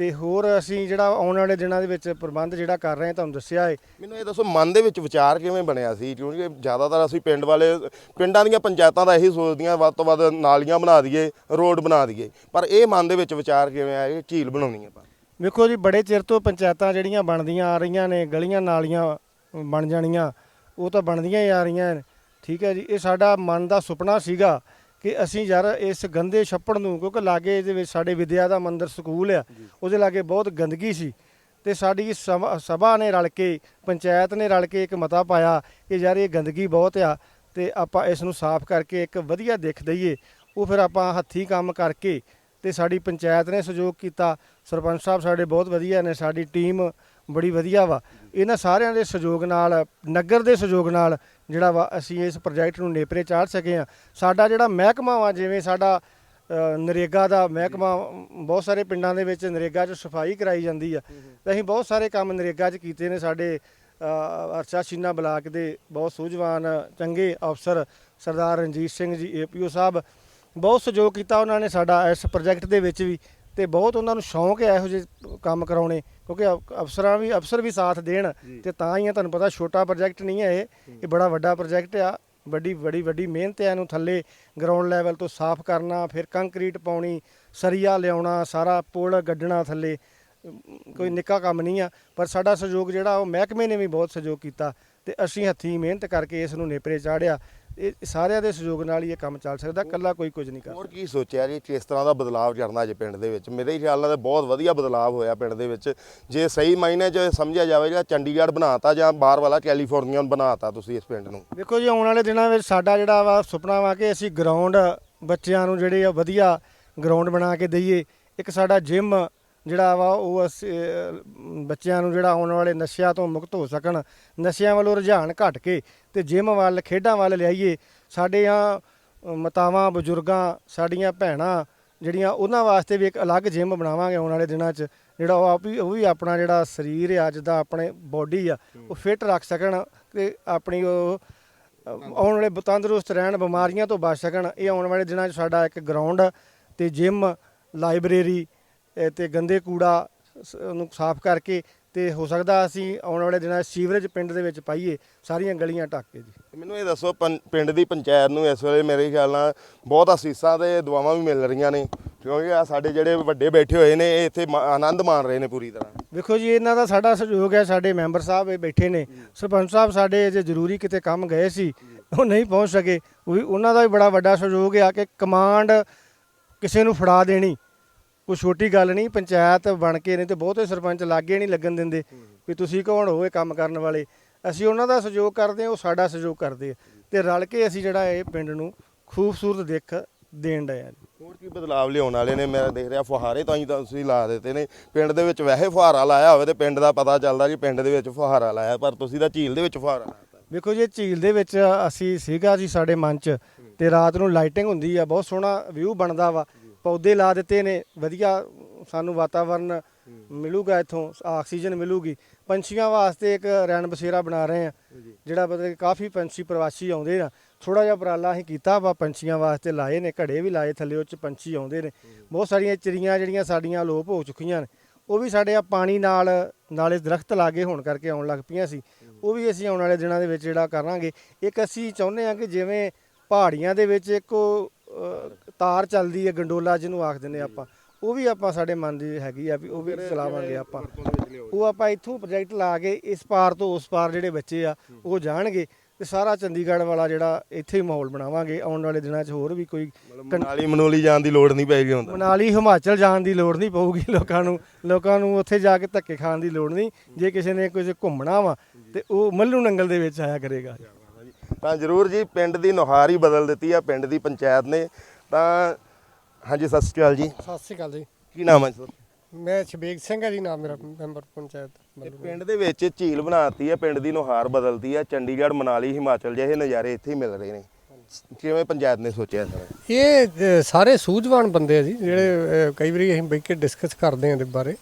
Speaker 2: ਤੇ ਹੋਰ ਅਸੀਂ ਜਿਹੜਾ ਆਉਣ ਵਾਲੇ ਦਿਨਾਂ ਦੇ ਵਿੱਚ ਪ੍ਰਬੰਧ ਜਿਹੜਾ ਕਰ ਰਹੇ ਹਾਂ ਤੁਹਾਨੂੰ ਦੱਸਿਆ ਹੈ।
Speaker 1: ਮੈਨੂੰ ਇਹ ਦੱਸੋ ਮਨ ਦੇ ਵਿੱਚ ਵਿਚਾਰ ਕਿਵੇਂ ਬਣਿਆ ਸੀ? ਕਿਉਂਕਿ ਜ਼ਿਆਦਾਤਰ ਅਸੀਂ ਪਿੰਡ ਵਾਲੇ ਪਿੰਡਾਂ ਦੀਆਂ ਪੰਚਾਇਤਾਂ ਦਾ ਇਹੀ ਸੋਚਦੀਆਂ ਵੱਧ ਤੋਂ ਵੱਧ ਨਾਲੀਆਂ ਬਣਾ ਦਈਏ ਰੋਡ ਬਣਾ ਦਈਏ। ਪਰ ਇਹ ਮਨ ਦੇ ਵਿੱਚ ਵਿਚਾਰ ਕਿਵੇਂ ਆਇਆ ਝੀਲ ਬਣਾਉਣੀ ਹੈ ਆਪਾਂ?
Speaker 2: ਵੇਖੋ ਜੀ ਬੜੇ ਚਿਰ ਤੋਂ ਪੰਚਾਇਤਾਂ ਜਿਹੜੀਆਂ ਬਣਦੀਆਂ ਆ ਰਹੀਆਂ ਨੇ ਗਲੀਆਂ ਨਾਲੀਆਂ ਬਣ ਜਾਣੀਆਂ ਉਹ ਤਾਂ ਬਣਦੀਆਂ ਹੀ ਆ ਰਹੀਆਂ ਨੇ। ਠੀਕ ਹੈ ਜੀ ਇਹ ਸਾਡਾ ਮਨ ਦਾ ਸੁਪਨਾ ਸੀਗਾ ਕਿ ਅਸੀਂ ਯਾਰ ਇਸ ਗੰਦੇ ਛੱਪੜ ਨੂੰ ਕਿਉਂਕਿ ਲਾਗੇ ਇਹਦੇ ਵਿੱਚ ਸਾਡੇ ਵਿਦਿਆ ਦਾ ਮੰਦਿਰ ਸਕੂਲ ਆ ਉਹਦੇ ਲਾਗੇ ਬਹੁਤ ਗੰਦਗੀ ਸੀ। ਤੇ ਸਾਡੀ ਸਭਾ ਸਭਾ ਨੇ ਰਲ ਕੇ ਪੰਚਾਇਤ ਨੇ ਰਲ ਕੇ ਇੱਕ ਮਤਾ ਪਾਇਆ ਕਿ ਯਾਰ ਇਹ ਗੰਦਗੀ ਬਹੁਤ ਆ ਤੇ ਆਪਾਂ ਇਸ ਨੂੰ ਸਾਫ਼ ਕਰਕੇ ਇੱਕ ਵਧੀਆ ਦਿੱਖ ਦਈਏ। ਉਹ ਫਿਰ ਆਪਾਂ ਹੱਥੀਂ ਕੰਮ ਕਰਕੇ ਤੇ ਸਾਡੀ ਪੰਚਾਇਤ ਨੇ ਸਹਿਯੋਗ ਕੀਤਾ। ਸਰਪੰਚ ਸਾਹਿਬ ਸਾਡੇ ਬਹੁਤ ਵਧੀਆ ਨੇ ਸਾਡੀ ਟੀਮ ਬੜੀ ਵਧੀਆ ਵਾ। ਇਹਨਾਂ ਸਾਰਿਆਂ ਦੇ ਸਹਿਯੋਗ ਨਾਲ, ਨਗਰ ਦੇ ਸਹਿਯੋਗ ਨਾਲ ਜਿਹੜਾ ਵਾ ਅਸੀਂ ਇਸ ਪ੍ਰੋਜੈਕਟ ਨੂੰ ਨੇਪਰੇ ਚਾੜ ਸਕੇ ਆ ਸਾਡਾ ਜਿਹੜਾ ਮਹਿਕਮਾ ਵਾ, ਜਿਵੇਂ ਸਾਡਾ ਨਰੇਗਾ ਦਾ ਮਹਿਕਮਾ, ਬਹੁਤ ਸਾਰੇ ਪਿੰਡਾਂ ਦੇ ਵਿੱਚ ਨਰੇਗਾ 'ਚ ਸਫ਼ਾਈ ਕਰਾਈ ਜਾਂਦੀ ਆ। ਤੇ ਅਸੀਂ ਬਹੁਤ ਸਾਰੇ ਕੰਮ ਨਰੇਗਾ 'ਚ ਕੀਤੇ ਨੇ ਸਾਡੇ ਅਰਸ਼ਾ ਸ਼ੀਨਾ ਬਲਾਕ ਦੇ ਬਹੁਤ ਸੂਝਵਾਨ, ਚੰਗੇ ਅਫਸਰ ਸਰਦਾਰ ਰਣਜੀਤ ਸਿੰਘ ਜੀ ਏਪੀਓ ਸਾਹਿਬ, ਬਹੁਤ ਸਹਿਯੋਗ ਕੀਤਾ ਉਹਨਾਂ ਨੇ ਸਾਡਾ ਇਸ ਪ੍ਰੋਜੈਕਟ ਦੇ ਵਿੱਚ ਵੀ। ਤੇ ਬਹੁਤ ਉਹਨਾਂ ਨੂੰ ਸ਼ੌਂਕ ਹੈ ਇਹੋ ਜਿਹੇ ਕੰਮ ਕਰਾਉਣੇ ਕਿਉਂਕਿ ਅਫ- ਅਫਸਰਾਂ ਵੀ ਅਫਸਰ ਵੀ ਸਾਥ ਦੇਣ ਤੇ ਤਾਂ ਹੀ ਆ ਤੁਹਾਨੂੰ ਪਤਾ ਛੋਟਾ ਪ੍ਰੋਜੈਕਟ ਨਹੀਂ ਹੈ ਇਹ ਇਹ ਬੜਾ ਵੱਡਾ ਪ੍ਰੋਜੈਕਟ ਆ। ਵੱਡੀ ਬੜੀ ਵੱਡੀ ਮਿਹਨਤ ਹੈ ਇਹਨੂੰ ਥੱਲੇ ਗਰਾਊਂਡ ਲੈਵਲ ਤੋਂ ਸਾਫ਼ ਕਰਨਾ ਫਿਰ ਕੰਕਰੀਟ ਪਾਉਣੀ ਸਰੀਆ ਲਿਆਉਣਾ ਸਾਰਾ ਪੁਲ ਗੱਡਣਾ ਥੱਲੇ ਅਮ, ਕੋਈ ਨਿੱਕਾ ਕੰਮ ਨਹੀਂ ਆ। ਪਰ ਸਾਡਾ ਸਹਿਯੋਗ ਜਿਹੜਾ ਉਹ ਮਹਿਕਮੇ ਨੇ ਵੀ ਬਹੁਤ ਸਹਿਯੋਗ ਕੀਤਾ। ਤੇ ਅਸੀਂ ਹੱਥੀਂ ਮਿਹਨਤ ਕਰਕੇ ਇਸ ਨੂੰ ਨੇਪਰੇ ਚਾੜਿਆ। ਇਹ ਸਾਰਿਆਂ ਦੇ ਸਹਿਯੋਗ ਨਾਲ ਹੀ ਇਹ ਕੰਮ ਚੱਲ ਸਕਦਾ ਕੱਲਾ ਕੋਈ ਕੁਝ ਨਹੀਂ ਕਰ
Speaker 1: ਹੋਰ ਕੀ ਸੋਚਿਆ ਜੀ ਕਿਸ ਤਰ੍ਹਾਂ ਦਾ ਬਦਲਾਅ ਕਰਨਾ ਜੇ ਪਿੰਡ ਦੇ ਵਿੱਚ? ਮੇਰੇ ਖਿਆਲ ਨਾਲ ਬਹੁਤ ਵਧੀਆ ਬਦਲਾਅ ਹੋਇਆ ਪਿੰਡ ਦੇ ਵਿੱਚ। ਜੇ ਸਹੀ ਮਾਇਨੇ 'ਚ ਸਮਝਿਆ ਜਾਵੇ ਜਿਹੜਾ ਚੰਡੀਗੜ੍ਹ ਬਣਾਤਾ ਜਾਂ ਬਾਹਰ ਵਾਲਾ ਕੈਲੀਫੋਰਨੀਆ ਬਣਾਤਾ ਤੁਸੀਂ ਇਸ ਪਿੰਡ ਨੂੰ?
Speaker 2: ਦੇਖੋ ਜੀ ਆਉਣ ਵਾਲੇ ਦਿਨਾਂ ਵਿੱਚ ਸਾਡਾ ਜਿਹੜਾ ਵਾ ਸੁਪਨਾ ਵਾ ਕਿ ਅਸੀਂ ਗਰਾਊਂਡ ਬੱਚਿਆਂ ਨੂੰ ਜਿਹੜੇ ਆ ਵਧੀਆ ਗਰਾਊਂਡ ਬਣਾ ਕੇ ਦਈਏ। ਇੱਕ ਸਾਡਾ ਜਿਮ ਜਿਹੜਾ ਵਾ ਉਹ ਅਸੀਂ, ਬੱਚਿਆਂ ਨੂੰ ਜਿਹੜਾ ਆਉਣ ਵਾਲੇ ਨਸ਼ਿਆਂ ਤੋਂ ਮੁਕਤ ਹੋ ਸਕਣ ਨਸ਼ਿਆਂ ਵੱਲੋਂ ਰੁਝਾਨ ਘਟ ਕੇ ਤੇ ਜਿਮ ਵੱਲ ਖੇਡਾਂ ਵੱਲ ਲਿਆਈਏ ਸਾਡੇ ਆ ਮਤਾਵਾਂ ਬਜ਼ੁਰਗਾਂ ਸਾਡੀਆਂ ਭੈਣਾਂ ਜਿਹੜੀਆਂ ਉਹਨਾਂ ਵਾਸਤੇ ਵੀ ਇੱਕ ਅਲੱਗ ਜਿਮ ਬਣਾਵਾਂਗੇ ਆਉਣ ਵਾਲੇ ਦਿਨਾਂ 'ਚ ਜਿਹੜਾ ਉਹ ਆਪ ਵੀ ਉਹ ਵੀ ਆਪਣਾ ਜਿਹੜਾ ਸਰੀਰ ਆ ਜਿੱਦਾਂ ਆਪਣੇ ਬੋਡੀ ਆ ਉਹ ਫਿੱਟ ਰੱਖ ਸਕਣ ਤੇ ਆਪਣੀ ਉਹ ਆਉਣ ਵਾਲੇ ਤੰਦਰੁਸਤ ਰਹਿਣ ਬਿਮਾਰੀਆਂ ਤੋਂ ਬਚ ਸਕਣ ਇਹ ਆਉਣ ਵਾਲੇ ਦਿਨਾਂ 'ਚ ਸਾਡਾ ਇੱਕ ਗਰਾਊਂਡ ਤੇ ਜਿਮ ਲਾਇਬ੍ਰੇਰੀ ਤੇ ਗੰਦੇ ਕੂੜਾ ਉਹਨੂੰ ਸਾਫ਼ ਕਰਕੇ ਤੇ ਹੋ ਸਕਦਾ ਅਸੀਂ ਆਉਣ ਵਾਲੇ ਦਿਨਾਂ ਸੀਵਰੇਜ ਪਿੰਡ ਦੇ ਵਿੱਚ ਪਾਈਏ ਸਾਰੀਆਂ ਗਲੀਆਂ ਢੱਕ ਕੇ ਜੀ।
Speaker 1: ਮੈਨੂੰ ਇਹ ਦੱਸੋ ਪਿੰਡ ਦੀ ਪੰਚਾਇਤ ਨੂੰ ਇਸ ਵੇਲੇ ਮੇਰੇ ਖਿਆਲ ਨਾਲ ਬਹੁਤ ਅਸੀਸਾਂ ਤੇ ਦੁਆਵਾਂ ਵੀ ਮਿਲ ਰਹੀਆਂ ਨੇ ਕਿਉਂਕਿ ਆ ਸਾਡੇ ਜਿਹੜੇ ਵੱਡੇ ਬੈਠੇ ਹੋਏ ਨੇ ਇਹ ਇੱਥੇ ਆਨੰਦ ਮਾਣ ਰਹੇ ਨੇ ਪੂਰੀ ਤਰ੍ਹਾਂ।
Speaker 2: ਵੇਖੋ ਜੀ ਇਹਨਾਂ ਦਾ ਸਾਡਾ ਸਹਿਯੋਗ ਹੈ ਸਾਡੇ ਮੈਂਬਰ ਸਾਹਿਬ ਇਹ ਬੈਠੇ ਨੇ। ਸਰਪੰਚ ਸਾਹਿਬ ਸਾਡੇ ਜੇ ਜ਼ਰੂਰੀ ਕਿਤੇ ਕੰਮ ਗਏ ਸੀ ਉਹ ਨਹੀਂ ਪਹੁੰਚ ਸਕੇ ਉਹ ਵੀ ਉਹਨਾਂ ਦਾ ਵੀ ਬੜਾ ਵੱਡਾ ਸਹਿਯੋਗ ਆ ਕਿ ਕਮਾਂਡ ਕਿਸੇ ਨੂੰ ਫੜਾ ਦੇਣੀ। ਕੋਈ ਛੋਟੀ ਗੱਲ ਨਹੀਂ ਪੰਚਾਇਤ ਬਣ ਕੇ ਨਹੀਂ ਤੇ ਬਹੁਤੇ ਸਰਪੰਚ ਲਾਗੇ ਨਹੀਂ ਲੱਗਣ ਦਿੰਦੇ ਵੀ ਤੁਸੀਂ ਕੌਣ ਹੋ ਇਹ ਕੰਮ ਕਰਨ ਵਾਲੇ? ਅਸੀਂ ਉਹਨਾਂ ਦਾ ਸਹਿਯੋਗ ਕਰਦੇ ਹਾਂ ਉਹ ਸਾਡਾ ਸਹਿਯੋਗ ਕਰਦੇ ਆ ਤੇ ਰਲ ਕੇ ਅਸੀਂ ਜਿਹੜਾ ਇਹ ਪਿੰਡ ਨੂੰ ਖੂਬਸੂਰਤ ਦਿੱਖ ਦੇਣ ਡਏ ਆ
Speaker 1: ਹੋਰ ਕੀ ਬਦਲਾਵ ਲਿਆਉਣ ਵਾਲੇ ਨੇ? ਮੈਂ ਦੇਖ ਰਿਹਾ ਫੁਹਾਰੇ ਤਾਂ ਹੀ ਤਾਂ ਤੁਸੀਂ ਲਾ ਦਿੱਤੇ ਨੇ। ਪਿੰਡ ਦੇ ਵਿੱਚ ਵੈਸੇ ਫੁਹਾਰਾ ਲਾਇਆ ਹੋਵੇ ਤੇ ਪਿੰਡ ਦਾ ਪਤਾ ਚੱਲਦਾ ਕਿ ਪਿੰਡ ਦੇ ਵਿੱਚ ਫੁਹਾਰਾ ਲਾਇਆ ਪਰ ਤੁਸੀਂ ਤਾਂ ਝੀਲ ਦੇ ਵਿੱਚ ਫੁਹਾਰਾ ਲਾਇਆ।
Speaker 2: ਵੇਖੋ ਜੀ ਝੀਲ ਦੇ ਵਿੱਚ ਅਸੀਂ ਸੀਗਾ ਜੀ ਸਾਡੇ ਮਨ 'ਚ ਤੇ ਰਾਤ ਨੂੰ ਲਾਈਟਿੰਗ ਹੁੰਦੀ ਆ ਬਹੁਤ ਸੋਹਣਾ ਵਿਊ ਬਣਦਾ ਵਾ। ਪੌਦੇ ਲਾ ਦਿੱਤੇ ਨੇ ਵਧੀਆ ਸਾਨੂੰ ਵਾਤਾਵਰਨ ਮਿਲੂਗਾ ਇੱਥੋਂ ਆਕਸੀਜਨ ਮਿਲੂਗੀ। ਪੰਛੀਆਂ ਵਾਸਤੇ ਇੱਕ ਰੈਣ ਬਸੇਰਾ ਬਣਾ ਰਹੇ ਆ ਜਿਹੜਾ ਮਤਲਬ ਕਿ ਕਾਫੀ ਪੰਛੀ ਪ੍ਰਵਾਸੀ ਆਉਂਦੇ ਆ ਥੋੜਾ ਜਿਹਾ ਉਪਰਾਲਾ ਅਸੀਂ ਕੀਤਾ ਵਾ ਪੰਛੀਆਂ ਵਾਸਤੇ ਲਾਏ ਨੇ ਘੜੇ ਵੀ ਲਾਏ ਥੱਲੇ ਉਹ ਚ ਪੰਛੀ ਆਉਂਦੇ ਨੇ। ਬਹੁਤ ਸਾਰੀਆਂ ਚਿੜੀਆਂ ਜਿਹੜੀਆਂ ਸਾਡੀਆਂ ਲੋਪ ਹੋ ਚੁੱਕੀਆਂ ਨੇ। ਉਹ ਵੀ ਸਾਡੇ ਆ ਪਾਣੀ ਨਾਲ ਨਾਲੇ ਦਰਖਤ ਲਾਗੇ ਹੋਣ ਕਰਕੇ ਆਉਣ ਲੱਗ ਪਈਆਂ ਸੀ। ਉਹ ਵੀ ਅਸੀਂ ਆਉਣ ਵਾਲੇ ਦਿਨਾਂ ਦੇ ਵਿੱਚ ਜਿਹੜਾ ਕਰਾਂਗੇ। ਇੱਕ ਅਸੀਂ ਚਾਹੁੰਦੇ ਹਾਂ ਕਿ ਜਿਵੇਂ ਪਹਾੜੀਆਂ ਦੇ ਵਿੱਚ ਇੱਕ ਤਾਰ ਚੱਲਦੀ ਹੈ ਗੰਡੋਲਾ ਜਿਹਨੂੰ ਆਖ ਦਿੰਦੇ ਆਪਾਂ। ਉਹ ਵੀ ਆਪਾਂ ਸਾਡੇ ਮਨ ਦੀ ਹੈਗੀ ਆ ਵੀ ਉਹ ਵੀ ਚਲਾਵਾਂਗੇ ਆਪਾਂ। ਉਹ ਆਪਾਂ ਇੱਥੋਂ ਪ੍ਰੋਜੈਕਟ ਲਾ ਕੇ ਇਸ ਪਾਰ ਤੋਂ ਉਸ ਪਾਰ ਜਿਹੜੇ ਬੱਚੇ ਆ ਉਹ ਜਾਣਗੇ ਤੇ ਸਾਰਾ ਚੰਡੀਗੜ੍ਹ ਵਾਲਾ ਜਿਹੜਾ ਇੱਥੇ ਹੀ ਮਾਹੌਲ ਬਣਾਵਾਂਗੇ। ਆਉਣ ਵਾਲੇ ਦਿਨਾਂ 'ਚ ਹੋਰ ਵੀ ਕੋਈ
Speaker 1: ਮਨਾਲੀ ਮਨੋਲੀ ਜਾਣ ਦੀ ਲੋੜ ਨਹੀਂ ਪੈਗੀ ਹੁੰਦਾ
Speaker 2: ਮਨਾਲੀ ਹਿਮਾਚਲ ਜਾਣ ਦੀ ਲੋੜ ਨਹੀਂ ਪਊਗੀ ਲੋਕਾਂ ਨੂੰ। ਲੋਕਾਂ ਨੂੰ ਉੱਥੇ ਜਾ ਕੇ ਧੱਕੇ ਖਾਣ ਦੀ ਲੋੜ ਨਹੀਂ। ਜੇ ਕਿਸੇ ਨੇ ਕੁਝ ਘੁੰਮਣਾ ਵਾ ਤੇ ਉਹ ਮੱਲੂ ਨੰਗਲ ਦੇ ਵਿੱਚ ਆਇਆ ਕਰੇਗਾ।
Speaker 1: ਤਾਂ ਜ਼ਰੂਰ ਜੀ ਪਿੰਡ ਦੀ ਨੁਹਾਰ ਹੀ ਬਦਲ ਦਿੱਤੀ ਆ ਪਿੰਡ ਦੀ ਪੰਚਾਇਤ ਨੇ। ਤਾਂ ਹਾਂਜੀ ਸਤਿ ਸ਼੍ਰੀ ਅਕਾਲ ਜੀ।
Speaker 3: ਸਤਿ ਸ਼੍ਰੀ ਅਕਾਲ ਜੀ।
Speaker 1: ਕੀ ਨਾਮ ਹੈ ਸਰ
Speaker 3: ਮੈਂ ਸ਼ਬੀਕ ਸਿੰਘ ਹੈ ਜੀ ਨਾਮ ਮੇਰਾ ਮੈਂਬਰ ਪੰਚਾਇਤ
Speaker 1: ਇਹ। ਪਿੰਡ ਦੇ ਵਿੱਚ ਝੀਲ ਬਣਾਤੀ ਹੈ ਪਿੰਡ ਦੀ ਨੁਹਾਰ ਬਦਲਤੀ ਹੈ ਚੰਡੀਗੜ੍ਹ ਮਨਾਲੀ ਹਿਮਾਚਲ ਜਿਹੇ ਨਜ਼ਾਰੇ ਇੱਥੇ ਹੀ ਮਿਲ ਰਹੇ ਨੇ। ਕਿਵੇਂ ਪੰਚਾਇਤ ਨੇ ਸੋਚਿਆ ਸਰ?
Speaker 3: ਇਹ ਸਾਰੇ ਸੂਝਵਾਨ ਬੰਦੇ ਆ ਜੀ ਜਿਹੜੇ ਕਈ ਵਾਰੀ ਅਸੀਂ ਬੈਠ ਕੇ ਡਿਸਕਸ ਕਰਦੇ ਆ ਇਹਦੇ ਬਾਰੇ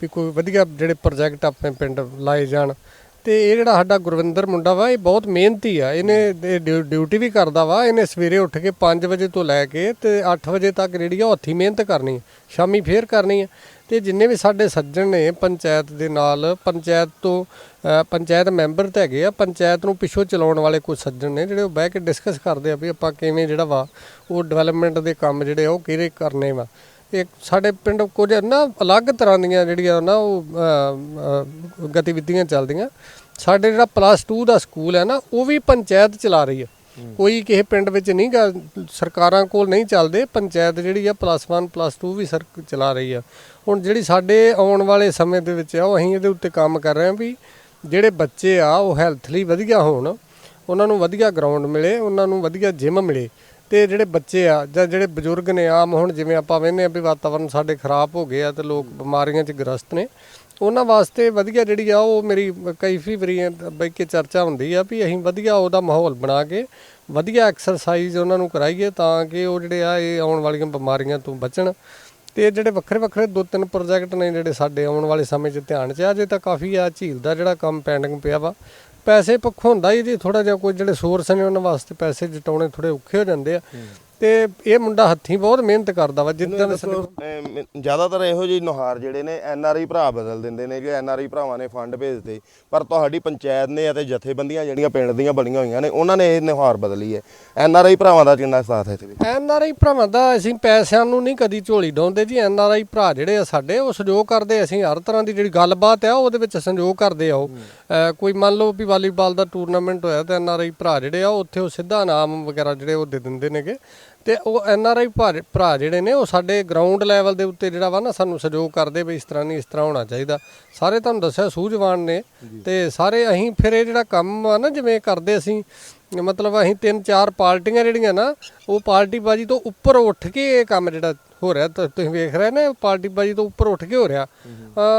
Speaker 3: ਵੀ ਕੋਈ ਵਧੀਆ ਜਿਹੜੇ ਪ੍ਰੋਜੈਕਟ ਆਪਣੇ ਪਿੰਡ ਲਾਏ ਜਾਣ ਤੇ ਇਹ ਜਿਹੜਾ ਸਾਡਾ ਗੁਰਵਿੰਦਰ ਮੁੰਡਾ ਵਾ, ਇਹ ਬਹੁਤ ਮਿਹਨਤੀ ਆ। ਇਹਨੇ ਇਹ ਡਿਊ- ਡਿਊਟੀ ਵੀ ਕਰਦਾ ਵਾ। ਇਹਨੇ ਸਵੇਰੇ ਉੱਠ ਕੇ 5 ਵਜੇ ਤੋਂ ਲੈ ਕੇ ਤੇ 8 ਵਜੇ ਤੱਕ ਜਿਹੜੀ ਆ, ਉਹ ਹੱਥੀਂ ਮਿਹਨਤ ਕਰਨੀ ਸ਼ਾਮੀ ਫੇਰ ਕਰਨੀ ਆ। ਤੇ ਜਿੰਨੇ ਵੀ ਸਾਡੇ ਸੱਜਣ ਨੇ ਪੰਚਾਇਤ ਦੇ ਨਾਲ, ਪੰਚਾਇਤ ਤੋਂ ਪੰਚਾਇਤ ਮੈਂਬਰ ਤਾਂ ਹੈਗੇ ਆ, ਪੰਚਾਇਤ ਨੂੰ ਪਿੱਛੋਂ ਚਲਾਉਣ ਵਾਲੇ ਕੁਝ ਸੱਜਣ ਨੇ, ਜਿਹੜੇ ਉਹ ਬਹਿ ਕੇ ਡਿਸਕਸ ਕਰਦੇ ਆ ਵੀ ਆਪਾਂ ਕਿਵੇਂ ਜਿਹੜਾ ਵਾ, ਉਹ ਡਿਵੈਲਪਮੈਂਟ ਦੇ ਕੰਮ ਜਿਹੜੇ ਆ, ਉਹ ਕਿਹੜੇ ਕਰਨੇ ਵਾ। ਇੱਕ ਸਾਡੇ ਪਿੰਡ ਕੁਝ ਨਾ ਅਲੱਗ ਤਰ੍ਹਾਂ ਦੀਆਂ ਜਿਹੜੀਆਂ ਨਾ ਉਹ ਗਤੀਵਿਧੀਆਂ ਚੱਲਦੀਆਂ। ਸਾਡੇ ਜਿਹੜਾ ਪਲੱਸ 2 ਦਾ ਸਕੂਲ ਹੈ ਨਾ ਉਹ ਵੀ ਪੰਚਾਇਤ ਚਲਾ ਰਹੀ ਹੈ। ਕੋਈ ਕਿਸੇ ਪਿੰਡ ਵਿੱਚ ਨਹੀਂ ਗਾ ਸਰਕਾਰਾਂ ਕੋਲ ਨਹੀਂ ਚੱਲਦੇ ਪੰਚਾਇਤ ਜਿਹੜੀ ਆ ਪਲੱਸ 1 ਪਲੱਸ 2 ਵੀ ਸਰ ਚਲਾ ਰਹੀ ਆ। ਹੁਣ ਜਿਹੜੀ ਸਾਡੇ ਆਉਣ ਵਾਲੇ ਸਮੇਂ ਦੇ ਵਿੱਚ ਆ ਉਹ ਅਸੀਂ ਇਹਦੇ ਉੱਤੇ ਕੰਮ ਕਰ ਰਹੇ ਹਾਂ ਵੀ ਜਿਹੜੇ ਬੱਚੇ ਆ ਉਹ ਹੈਲਥਲੀ ਵਧੀਆ ਹੋਣ ਉਹਨਾਂ ਨੂੰ ਵਧੀਆ ਗਰਾਊਂਡ ਮਿਲੇ ਉਹਨਾਂ ਨੂੰ ਵਧੀਆ ਜਿਮ ਮਿਲੇ। ਤੇ ਜਿਹੜੇ ਬੱਚੇ ਆ ਜਾਂ ਜਿਹੜੇ ਬਜ਼ੁਰਗ ਨੇ ਆਮ ਹੁਣ ਜਿਵੇਂ ਆਪਾਂ ਵੇਖਦੇ ਆ ਵੀ ਵਾਤਾਵਰਨ ਸਾਡੇ ਖਰਾਬ ਹੋ ਗਏ ਆ ਤੇ ਲੋਕ ਬਿਮਾਰੀਆਂ 'ਚ ਗ੍ਰਸਤ ਨੇ, ਉਹਨਾਂ ਵਾਸਤੇ ਵਧੀਆ ਜਿਹੜੀ ਆ ਉਹ ਮੇਰੀ ਕਈ ਫੀ ਵਾਰੀ ਬੈ ਕੇ ਚਰਚਾ ਹੁੰਦੀ ਆ ਵੀ ਅਸੀਂ ਵਧੀਆ ਉਹਦਾ ਮਾਹੌਲ ਬਣਾ ਕੇ ਵਧੀਆ ਐਕਸਰਸਾਈਜ਼ ਉਹਨਾਂ ਨੂੰ ਕਰਾਈਏ ਤਾਂ ਕਿ ਉਹ ਜਿਹੜੇ ਆ ਇਹ ਆਉਣ ਵਾਲੀਆਂ ਬਿਮਾਰੀਆਂ ਤੋਂ ਬਚਣ ਤੇ ਜਿਹੜੇ ਵੱਖਰੇ ਵੱਖਰੇ ਦੋ ਤਿੰਨ ਪ੍ਰੋਜੈਕਟ ਨੇ ਜਿਹੜੇ ਸਾਡੇ ਆਉਣ ਵਾਲੇ ਸਮੇਂ 'ਚ ਧਿਆਨ 'ਚ ਆ, ਅਜੇ ਤਾਂ ਕਾਫੀ ਆ ਝੀਲ ਦਾ ਜਿਹੜਾ ਕੰਮ ਪੈਂਡਿੰਗ ਪਿਆ ਵਾ ਪੈਸੇ ਪੱਖੋਂ ਹੁੰਦਾ ਹੀ ਜੀ ਥੋੜਾ ਜਿਹਾ ਕੋਈ ਜਿਹੜੇ ਸੋਰਸ ਨੇ ਉਹਨਾਂ ਵਾਸਤੇ ਪੈਸੇ ਜਟਾਉਣੇ ਥੋੜੇ ਔਖੇ ਹੋ ਜਾਂਦੇ ਆ। ਤੇ ਇਹ ਮੁੰਡਾ ਹੱਥੀਂ ਬਹੁਤ ਮਿਹਨਤ ਕਰਦਾ ਵਾ ਜਿੱਦਾਂ
Speaker 1: ਜ਼ਿਆਦਾਤਰ ਇਹੋ ਜਿਹੀ ਨੁਹਾਰ ਜਿਹੜੇ ਨੇ ਐਨ ਆਰ ਆਈ ਭਰਾ ਬਦਲ ਦਿੰਦੇ ਨੇ ਕਿ ਐਨ ਆਰ ਆਈ ਭਰਾਵਾਂ ਨੇ ਫੰਡ ਭੇਜਦੇ ਪਰ ਤੁਹਾਡੀ ਪੰਚਾਇਤ ਨੇ ਅਤੇ ਜਥੇਬੰਦੀਆਂ ਜਿਹੜੀਆਂ ਪਿੰਡ ਦੀਆਂ ਬਣੀਆਂ ਹੋਈਆਂ ਨੇ ਉਹਨਾਂ ਨੇ ਇਹ ਨੁਹਾਰ ਬਦਲੀ ਹੈ। ਐਨ ਆਰ ਆਈ ਭਰਾਵਾਂ ਦਾ ਕਿੰਨਾ ਸਾਥ ਹੈ ਵੀ?
Speaker 3: ਐਨ ਆਰ ਆਈ ਭਰਾਵਾਂ ਦਾ ਅਸੀਂ ਪੈਸਿਆਂ ਨੂੰ ਨਹੀਂ ਕਦੀ ਝੋਲੀ ਡਾਉਂਦੇ ਜੀ। ਐਨ ਆਰ ਆਈ ਭਰਾ ਜਿਹੜੇ ਆ ਸਾਡੇ ਉਹ ਸਹਿਯੋਗ ਕਰਦੇ ਅਸੀਂ ਹਰ ਤਰ੍ਹਾਂ ਦੀ ਜਿਹੜੀ ਗੱਲਬਾਤ ਆ ਉਹਦੇ ਵਿੱਚ ਸਹਿਯੋਗ ਕਰਦੇ ਆ ਉਹ। ਕੋਈ ਮੰਨ ਲਓ ਵੀ ਵਾਲੀਬਾਲ ਦਾ ਟੂਰਨਾਮੈਂਟ ਹੋਇਆ ਤਾਂ ਐਨ ਆਰ ਆਈ ਭਰਾ ਜਿਹੜੇ ਆ ਉੱਥੇ ਉਹ ਸਿੱਧਾ ਇਨਾਮ ਵਗੈਰਾ ਜਿਹੜੇ ਉਹ ਦੇ ਦਿੰਦੇ ਨੇਗੇ। ਤੇ ਉਹ ਐਨ ਆਰ ਆਈ ਭਰਾ ਜਿਹੜੇ ਨੇ ਉਹ ਸਾਡੇ ਗਰਾਊਂਡ ਲੈਵਲ ਦੇ ਉੱਤੇ ਜਿਹੜਾ ਵਾ ਨਾ ਸਾਨੂੰ ਸਹਿਯੋਗ ਕਰਦੇ ਵੀ ਇਸ ਤਰ੍ਹਾਂ ਨਹੀਂ ਇਸ ਤਰ੍ਹਾਂ ਹੋਣਾ ਚਾਹੀਦਾ। ਸਾਰੇ ਤੁਹਾਨੂੰ ਦੱਸਿਆ ਸੂਝਵਾਨ ਨੇ। ਤੇ ਸਾਰੇ ਅਸੀਂ ਫਿਰ ਇਹ ਜਿਹੜਾ ਕੰਮ ਆ ਨਾ ਜਿਵੇਂ ਕਰਦੇ ਅਸੀਂ ਮਤਲਬ ਅਸੀਂ ਤਿੰਨ ਚਾਰ ਪਾਰਟੀਆਂ ਜਿਹੜੀਆਂ ਨਾ ਉਹ ਪਾਰਟੀ ਬਾਜੀ ਤੋਂ ਉੱਪਰ ਉੱਠ ਕੇ ਇਹ ਕੰਮ ਜਿਹੜਾ ਹੋ ਰਿਹਾ, ਤਾਂ ਤੁਸੀਂ ਵੇਖ ਰਹੇ ਨੇ, ਪਾਰਟੀ ਬਾਜੀ ਤੋਂ ਉੱਪਰ ਉੱਠ ਕੇ ਹੋ ਰਿਹਾ।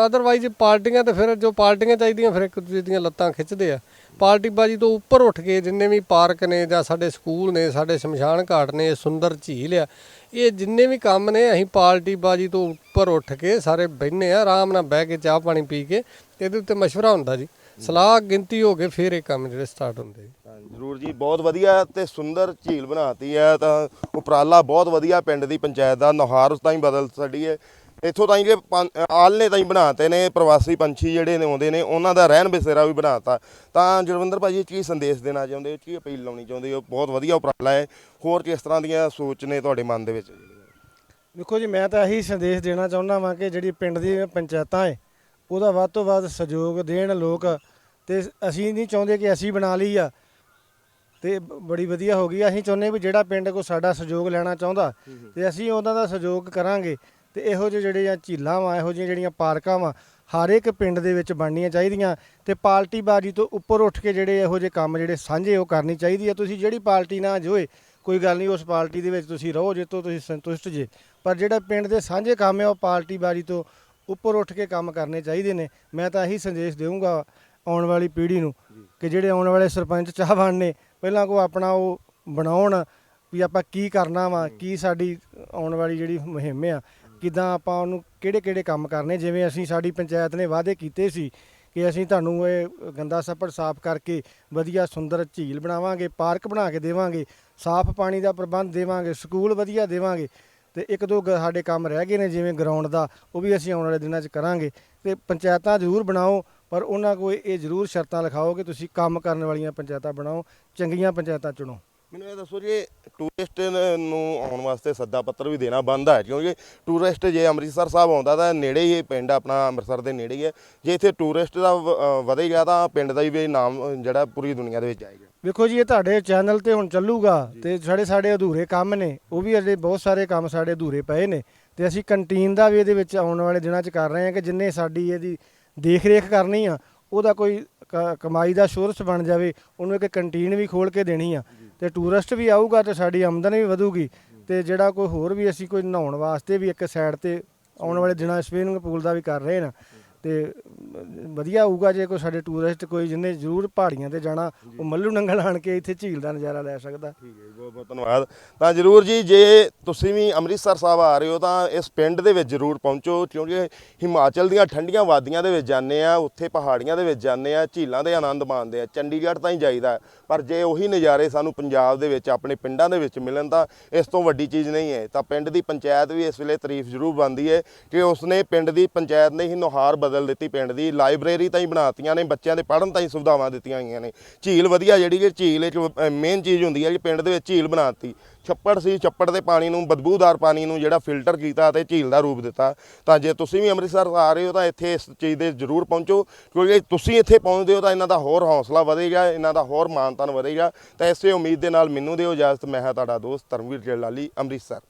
Speaker 3: ਅਦਰਵਾਈਜ਼ ਪਾਰਟੀਆਂ ਤੇ ਫਿਰ ਜੋ ਪਾਰਟੀਆਂ ਚਾਹੀਦੀਆਂ, ਫਿਰ ਇੱਕ ਦੂਜੇ ਦੀਆਂ ਲੱਤਾਂ ਖਿੱਚਦੇ ਆ। ਪਾਰਟੀ ਬਾਜੀ ਤੋਂ ਉੱਪਰ ਉੱਠ ਕੇ ਜਿੰਨੇ ਵੀ ਪਾਰਕ ਨੇ ਜਾਂ ਸਾਡੇ ਸਕੂਲ ਨੇ, ਸਾਡੇ ਸ਼ਮਸ਼ਾਨ ਘਾਟ ਨੇ ਸੁੰਦਰ ਝੀਲ ਆ, ਇਹ ਜਿੰਨੇ ਵੀ ਕੰਮ ਨੇ, ਅਸੀਂ ਪਾਰਟੀ ਬਾਜੀ ਤੋਂ ਉੱਪਰ ਉੱਠ ਕੇ ਸਾਰੇ ਬੈਠਨੇ ਆ, ਆਰਾਮ ਨਾਲ ਬਹਿ ਕੇ ਚਾਹ ਪਾਣੀ ਪੀ ਕੇ, ਇਹਦੇ ਉੱਤੇ ਮਸ਼ਵਰਾ ਹੁੰਦਾ ਜੀ। ਸਲਾਹ ਗਿਣਤੀ ਹੋ ਕੇ ਫਿਰ ਇਹ ਕੰਮ ਜਿਹੜੇ ਸਟਾਰਟ ਹੁੰਦੇ
Speaker 1: ਹਾਂ, ਜ਼ਰੂਰ ਜੀ ਬਹੁਤ ਵਧੀਆ ਤੇ ਸੁੰਦਰ ਝੀਲ ਬਣਾਤੀ ਹੈ ਤਾਂ ਉਪਰਾਲਾ ਬਹੁਤ ਵਧੀਆ ਪਿੰਡ ਦੀ ਪੰਚਾਇਤ ਦਾ ਨੁਹਾਰ ਉਸ ਤਾਈਂ ਬਦਲ ਛੱਡੀ ਹੈ। ਇੱਥੋਂ ਤਾਈਂ ਕਿ ਪੰ- ਆਲਣੇ ਤਾਈਂ ਬਣਾਤੇ ਨੇ ਪ੍ਰਵਾਸੀ ਪੰਛੀ ਜਿਹੜੇ ਨੇ ਆਉਂਦੇ ਨੇ ਉਹਨਾਂ ਦਾ ਰਹਿਣ ਬਸੇਰਾ ਵੀ ਬਣਾਤਾ। ਤਾਂ ਜਰਵਿੰਦਰ ਭਾਜੀ ਕੀ ਸੰਦੇਸ਼ ਦੇਣਾ ਚਾਹੁੰਦੇ ਹੋ ਕੀ ਅਪੀਲ ਲਾਉਣੀ ਚਾਹੁੰਦੇ ਹੋ? ਬਹੁਤ ਵਧੀਆ ਉਪਰਾਲਾ ਹੈ। ਹੋਰ ਕਿਸ ਤਰ੍ਹਾਂ ਦੀਆਂ ਸੋਚ ਨੇ ਤੁਹਾਡੇ ਮਨ ਦੇ ਵਿੱਚ?
Speaker 2: ਦੇਖੋ ਜੀ ਮੈਂ ਤਾਂ ਇਹੀ ਸੰਦੇਸ਼ ਦੇਣਾ ਚਾਹੁੰਦਾ ਵਾਂ ਕਿ ਜਿਹੜੀ ਪਿੰਡ ਦੀ ਪੰਚਾਇਤਾਂ ਹੈ ਉਹਦਾ ਵੱਧ ਤੋਂ ਵੱਧ ਸਹਿਯੋਗ ਦੇਣ ਲੋਕ ਤੇ ਅਸੀਂ ਨਹੀਂ ਚਾਹੁੰਦੇ ਕਿ ਅਸੀਂ ਬਣਾ ਲਈ ਆ। ਤੇ ਬੜੀ ਵਧੀਆ ਹੋ ਗਈ। ਅਸੀਂ ਚਾਹੁੰਦੇ ਵੀ ਜਿਹੜਾ ਪਿੰਡ ਕੋ ਸਾਡਾ ਸਹਿਯੋਗ ਲੈਣਾ ਚਾਹੁੰਦਾ, ਤੇ ਅਸੀਂ ਉਹਨਾਂ ਦਾ ਸਹਿਯੋਗ ਕਰਾਂਗੇ। ਤੇ ਇਹੋ ਜਿਹੇ ਜਿਹੜੇ ਆ ਝੀਲਾਂ ਵਾ, ਇਹੋ ਜਿਹੀਆਂ ਜਿਹੜੀਆਂ ਪਾਰਕਾਂ ਵਾ, ਹਰ ਇੱਕ ਪਿੰਡ ਦੇ ਵਿੱਚ ਬਣਨੀਆਂ ਚਾਹੀਦੀਆਂ। ਤੇ ਪਾਰਟੀ ਬਾਜੀ ਤੋਂ ਉੱਪਰ ਉੱਠ ਕੇ ਜਿਹੜੇ ਇਹੋ ਜਿਹੇ ਕੰਮ ਜਿਹੜੇ ਸਾਂਝੇ ਉਹ ਕਰਨੀ ਚਾਹੀਦੀ ਆ। ਤੁਸੀਂ ਜਿਹੜੀ ਪਾਰਟੀ ਨਾਲ ਜੋਏ, ਕੋਈ ਗੱਲ ਨਹੀਂ, ਉਸ ਪਾਰਟੀ ਦੇ ਵਿੱਚ ਤੁਸੀਂ ਰਹੋ ਜੇ ਤੋਂ ਤੁਸੀਂ ਸੰਤੁਸ਼ਟ ਜੇ। ਪਰ ਜਿਹੜਾ ਪਿੰਡ ਦੇ ਸਾਂਝੇ ਕੰਮ ਆ, ਉਹ ਪਾਰਟੀ ਬਾਜੀ ਤੋਂ ਉੱਪਰ ਉੱਠ ਕੇ ਕੰਮ ਕਰਨੇ ਚਾਹੀਦੇ ਨੇ। ਮੈਂ ਤਾਂ ਇਹੀ ਸੰਦੇਸ਼ ਦੇਵਾਂਗਾ ਆਉਣ ਵਾਲੀ ਪੀੜ੍ਹੀ ਨੂੰ ਕਿ ਜਿਹੜੇ ਆਉਣ ਵਾਲੇ ਸਰਪੰਚ ਚਾਹਵਾਨ ਨੇ ਪਹਿਲਾਂ ਕੋ ਆਪਣਾ ਉਹ ਬਣਾਉਣ ਵੀ ਆਪਾਂ ਕੀ ਕਰਨਾ ਵਾ ਕੀ ਸਾਡੀ ਆਉਣ ਵਾਲੀ ਜਿਹੜੀ ਮੁਹਿੰਮ ਆ ਕਿਦਾਂ ਆਪਾਂ ਉਹਨੂੰ ਕਿਹੜੇ ਕਿਹੜੇ ਕੰਮ ਕਰਨੇ ਜਿਵੇਂ ਅਸੀਂ ਸਾਡੀ ਪੰਚਾਇਤ ਨੇ ਵਾਅਦੇ ਕੀਤੇ ਸੀ ਕਿ ਅਸੀਂ ਤੁਹਾਨੂੰ ਇਹ ਗੰਦਾ ਸੱਪੜ ਸਾਫ਼ ਕਰਕੇ ਵਧੀਆ ਸੁੰਦਰ ਝੀਲ ਬਣਾਵਾਂਗੇ ਪਾਰਕ ਬਣਾ ਕੇ ਦੇਵਾਂਗੇ ਸਾਫ਼ ਪਾਣੀ ਦਾ ਪ੍ਰਬੰਧ ਦੇਵਾਂਗੇ ਸਕੂਲ ਵਧੀਆ ਦੇਵਾਂਗੇ। ਤੇ ਇੱਕ ਦੋ ਗ- ਸਾਡੇ ਕੰਮ ਰਹਿ ਗਏ ਨੇ ਜਿਵੇਂ ਗਰਾਊਂਡ ਦਾ ਉਹ ਵੀ ਅਸੀਂ ਆਉਣ ਵਾਲੇ ਦਿਨਾਂ 'ਚ ਕਰਾਂਗੇ। ਤੇ ਪੰਚਾਇਤਾਂ ਜ਼ਰੂਰ ਬਣਾਓ ਪਰ ਉਹਨਾਂ ਕੋਲ ਇਹ ਜ਼ਰੂਰ ਸ਼ਰਤਾਂ ਲਿਖਾਓ ਕਿ ਤੁਸੀਂ ਕੰਮ ਕਰਨ ਵਾਲੀਆਂ ਪੰਚਾਇਤਾਂ ਬਣਾਓ ਚੰਗੀਆਂ ਪੰਚਾਇਤਾਂ ਚੁਣੋ।
Speaker 1: ਮੈਨੂੰ ਇਹ ਦੱਸੋ ਜੀ ਟੂਰਿਸਟ ਨੂੰ ਆਉਣ ਵਾਸਤੇ ਸੱਦਾ ਪੱਤਰ ਵੀ ਦੇਣਾ ਬੰਦ ਹੈ ਕਿਉਂਕਿ ਟੂਰਿਸਟ ਜੇ ਅੰਮ੍ਰਿਤਸਰ ਸਾਹਿਬ ਆਉਂਦਾ ਤਾਂ ਨੇੜੇ ਹੀ ਇਹ ਪਿੰਡ ਆਪਣਾ ਅੰਮ੍ਰਿਤਸਰ ਦੇ ਨੇੜੇ ਹੀ ਹੈ। ਜੇ ਇੱਥੇ ਟੂਰਿਸਟ ਦਾ ਵ- ਅ, ਵਧੇਗਾ ਤਾਂ ਪਿੰਡ ਦਾ ਵੀ ਨਾਮ ਅ, ਜਿਹੜਾ ਪੂਰੀ ਦੁਨੀਆ ਦੇ ਵਿੱਚ ਆਏਗਾ।
Speaker 2: ਵੇਖੋ ਜੀ ਇਹ ਤੁਹਾਡੇ ਚੈਨਲ ਤੇ ਹੁਣ ਚੱਲੂਗਾ ਤੇ ਸਾਡੇ ਸਾਡੇ ਅਧੂਰੇ ਕੰਮ ਨੇ ਉਹ ਵੀ ਅਜੇ ਬਹੁਤ ਸਾਰੇ ਕੰਮ ਸਾਡੇ ਅਧੂਰੇ ਪਏ ਨੇ ਤੇ ਅਸੀਂ ਕੰਟੀਨ ਦਾ ਵੀ ਇਹਦੇ ਵਿੱਚ ਆਉਣ ਵਾਲੇ ਦਿਨਾਂ 'ਚ ਕਰ ਰਹੇ ਹਾਂ ਕਿ ਜਿੰਨੇ ਸਾਡੀ ਇਹਦੀ ਦੇਖ ਰੇਖ ਕਰਨੀ ਆ ਉਹਦਾ ਕੋਈ ਕਮਾਈ ਦਾ ਸੋਰਸ ਬਣ ਜਾਵੇ ਉਹਨੂੰ ਇੱਕ ਕੰਟੀਨ ਵੀ ਖੋਲ ਕੇ ਦੇਣੀ ਆ। ਤੇ ਟੂਰਿਸਟ ਵੀ ਆਊਗਾ ਤੇ ਸਾਡੀ ਆਮਦਨ ਵੀ ਵਧੂਗੀ ਤੇ ਜਿਹੜਾ ਕੋਈ ਹੋਰ ਵੀ ਅਸੀਂ ਕੋਈ ਨਹਾਉਣ ਵਾਸਤੇ ਵੀ ਇੱਕ ਸਾਈਡ ਤੇ ਆਉਣ ਵਾਲੇ ਦਿਨਾਂ ਸਵਿਮਿੰਗ ਪੂਲ ਦਾ ਵੀ ਕਰ ਰਹੇ ਨਾ ਤੇ ਵਧੀਆ ਹੋਊਗਾ ਜੇ ਕੋਈ ਸਾਡੇ ਟੂਰਿਸਟ ਕੋਈ ਜਿਹਨੇ ਜ਼ਰੂਰ ਪਹਾੜੀਆਂ ਤੇ ਜਾਣਾ ਉਹ ਮੱਲੂ ਨੰਗਲ ਆਣ ਕੇ ਇੱਥੇ ਝੀਲ ਦਾ ਨਜ਼ਾਰਾ ਲੈ ਸਕਦਾ।
Speaker 1: ਠੀਕ ਹੈ ਜੀ, ਬਹੁਤ ਬਹੁਤ ਧੰਨਵਾਦ। ਤਾਂ ਜਰੂਰ ਜੀ ਜੇ ਤੁਸੀਂ ਵੀ ਅੰਮ੍ਰਿਤਸਰ ਸਾਹਿਬ ਆ ਰਹੇ ਹੋ ਤਾਂ ਇਸ ਪਿੰਡ ਦੇ ਵਿੱਚ ਜਰੂਰ ਪਹੁੰਚੋ ਕਿਉਂਕਿ ਹਿਮਾਚਲ ਦੀਆਂ ਠੰਡੀਆਂ ਵਾਦੀਆਂ ਦੇ ਵਿੱਚ ਜਾਂਦੇ ਆ ਉੱਥੇ ਪਹਾੜੀਆਂ ਦੇ ਵਿੱਚ ਜਾਂਦੇ ਆ ਝੀਲਾਂ ਦੇ ਆਨੰਦ ਮਾਣਦੇ ਆ ਚੰਡੀਗੜ੍ਹ ਤਾਂ ਹੀ ਜਾਈਦਾ। ਪਰ ਜੇ ਉਹੀ ਨਜ਼ਾਰੇ ਸਾਨੂੰ ਪੰਜਾਬ ਦੇ ਵਿੱਚ ਆਪਣੇ ਪਿੰਡਾਂ ਦੇ ਵਿੱਚ ਮਿਲਣ ਤਾਂ ਇਸ ਤੋਂ ਵੱਡੀ ਚੀਜ਼ ਨਹੀਂ ਹੈ। ਤਾਂ ਪਿੰਡ ਦੀ ਪੰਚਾਇਤ ਵੀ ਇਸ ਵੇਲੇ ਤਾਰੀਫ ਜ਼ਰੂਰ ਬੰਦੀ ਹੈ ਕਿ ਉਸਨੇ ਪਿੰਡ ਦੀ ਪੰਚਾਇਤ ਨੇ ਹੀ ਨੁਹਾਰ ਬਦਲ ਦਿੱਤੀ ਪਿੰਡ ਦੀ। ਲਾਇਬ੍ਰੇਰੀ ਤਾਂ ਹੀ ਬਣਾਤੀਆਂ ਨੇ, ਬੱਚਿਆਂ ਦੇ ਪੜ੍ਹਨ ਤਾਂ ਹੀ ਸੁਵਿਧਾਵਾਂ ਦਿੱਤੀਆਂ ਹੋਈਆਂ ਨੇ। ਝੀਲ ਵਧੀਆ ਜਿਹੜੀ ਕਿ ਝੀਲ ਇੱਕ ਮੇਨ ਚੀਜ਼ ਹੁੰਦੀ ਹੈ ਕਿ ਪਿੰਡ ਦੇ ਵਿੱਚ ਝੀਲ ਬਣਾਤੀ। ਛੱਪੜ ਸੀ, ਛੱਪੜ ਦੇ ਪਾਣੀ ਨੂੰ, ਬਦਬੂਦਾਰ ਪਾਣੀ ਨੂੰ ਜਿਹੜਾ ਫਿਲਟਰ ਕੀਤਾ ਤੇ ਝੀਲ ਦਾ ਰੂਪ ਦਿੱਤਾ। ਤਾਂ ਜੇ ਤੁਸੀਂ ਵੀ ਅੰਮ੍ਰਿਤਸਰ ਆ ਰਹੇ ਹੋ ਤਾਂ ਇੱਥੇ ਇਸ ਚੀਜ਼ ਦੇ ਜ਼ਰੂਰ ਪਹੁੰਚੋ, ਕਿਉਂਕਿ ਤੁਸੀਂ ਇੱਥੇ ਪਹੁੰਚਦੇ ਹੋ ਤਾਂ ਇਹਨਾਂ ਦਾ ਹੋਰ ਹੌਸਲਾ ਵਧੇਗਾ, ਇਹਨਾਂ ਦਾ ਹੋਰ ਮਾਨਤਾਨ ਵਧੇਗਾ। ਤਾਂ ਇਸੇ ਉਮੀਦ ਦੇ ਨਾਲ ਮੈਨੂੰ ਦਿਓ ਇਜਾਜ਼ਤ, ਮੈਂ ਹਾਂ ਤੁਹਾਡਾ ਦੋਸਤ ਧਰਮਵੀਰ ਜਲਾਲੀ, ਅੰਮ੍ਰਿਤਸਰ।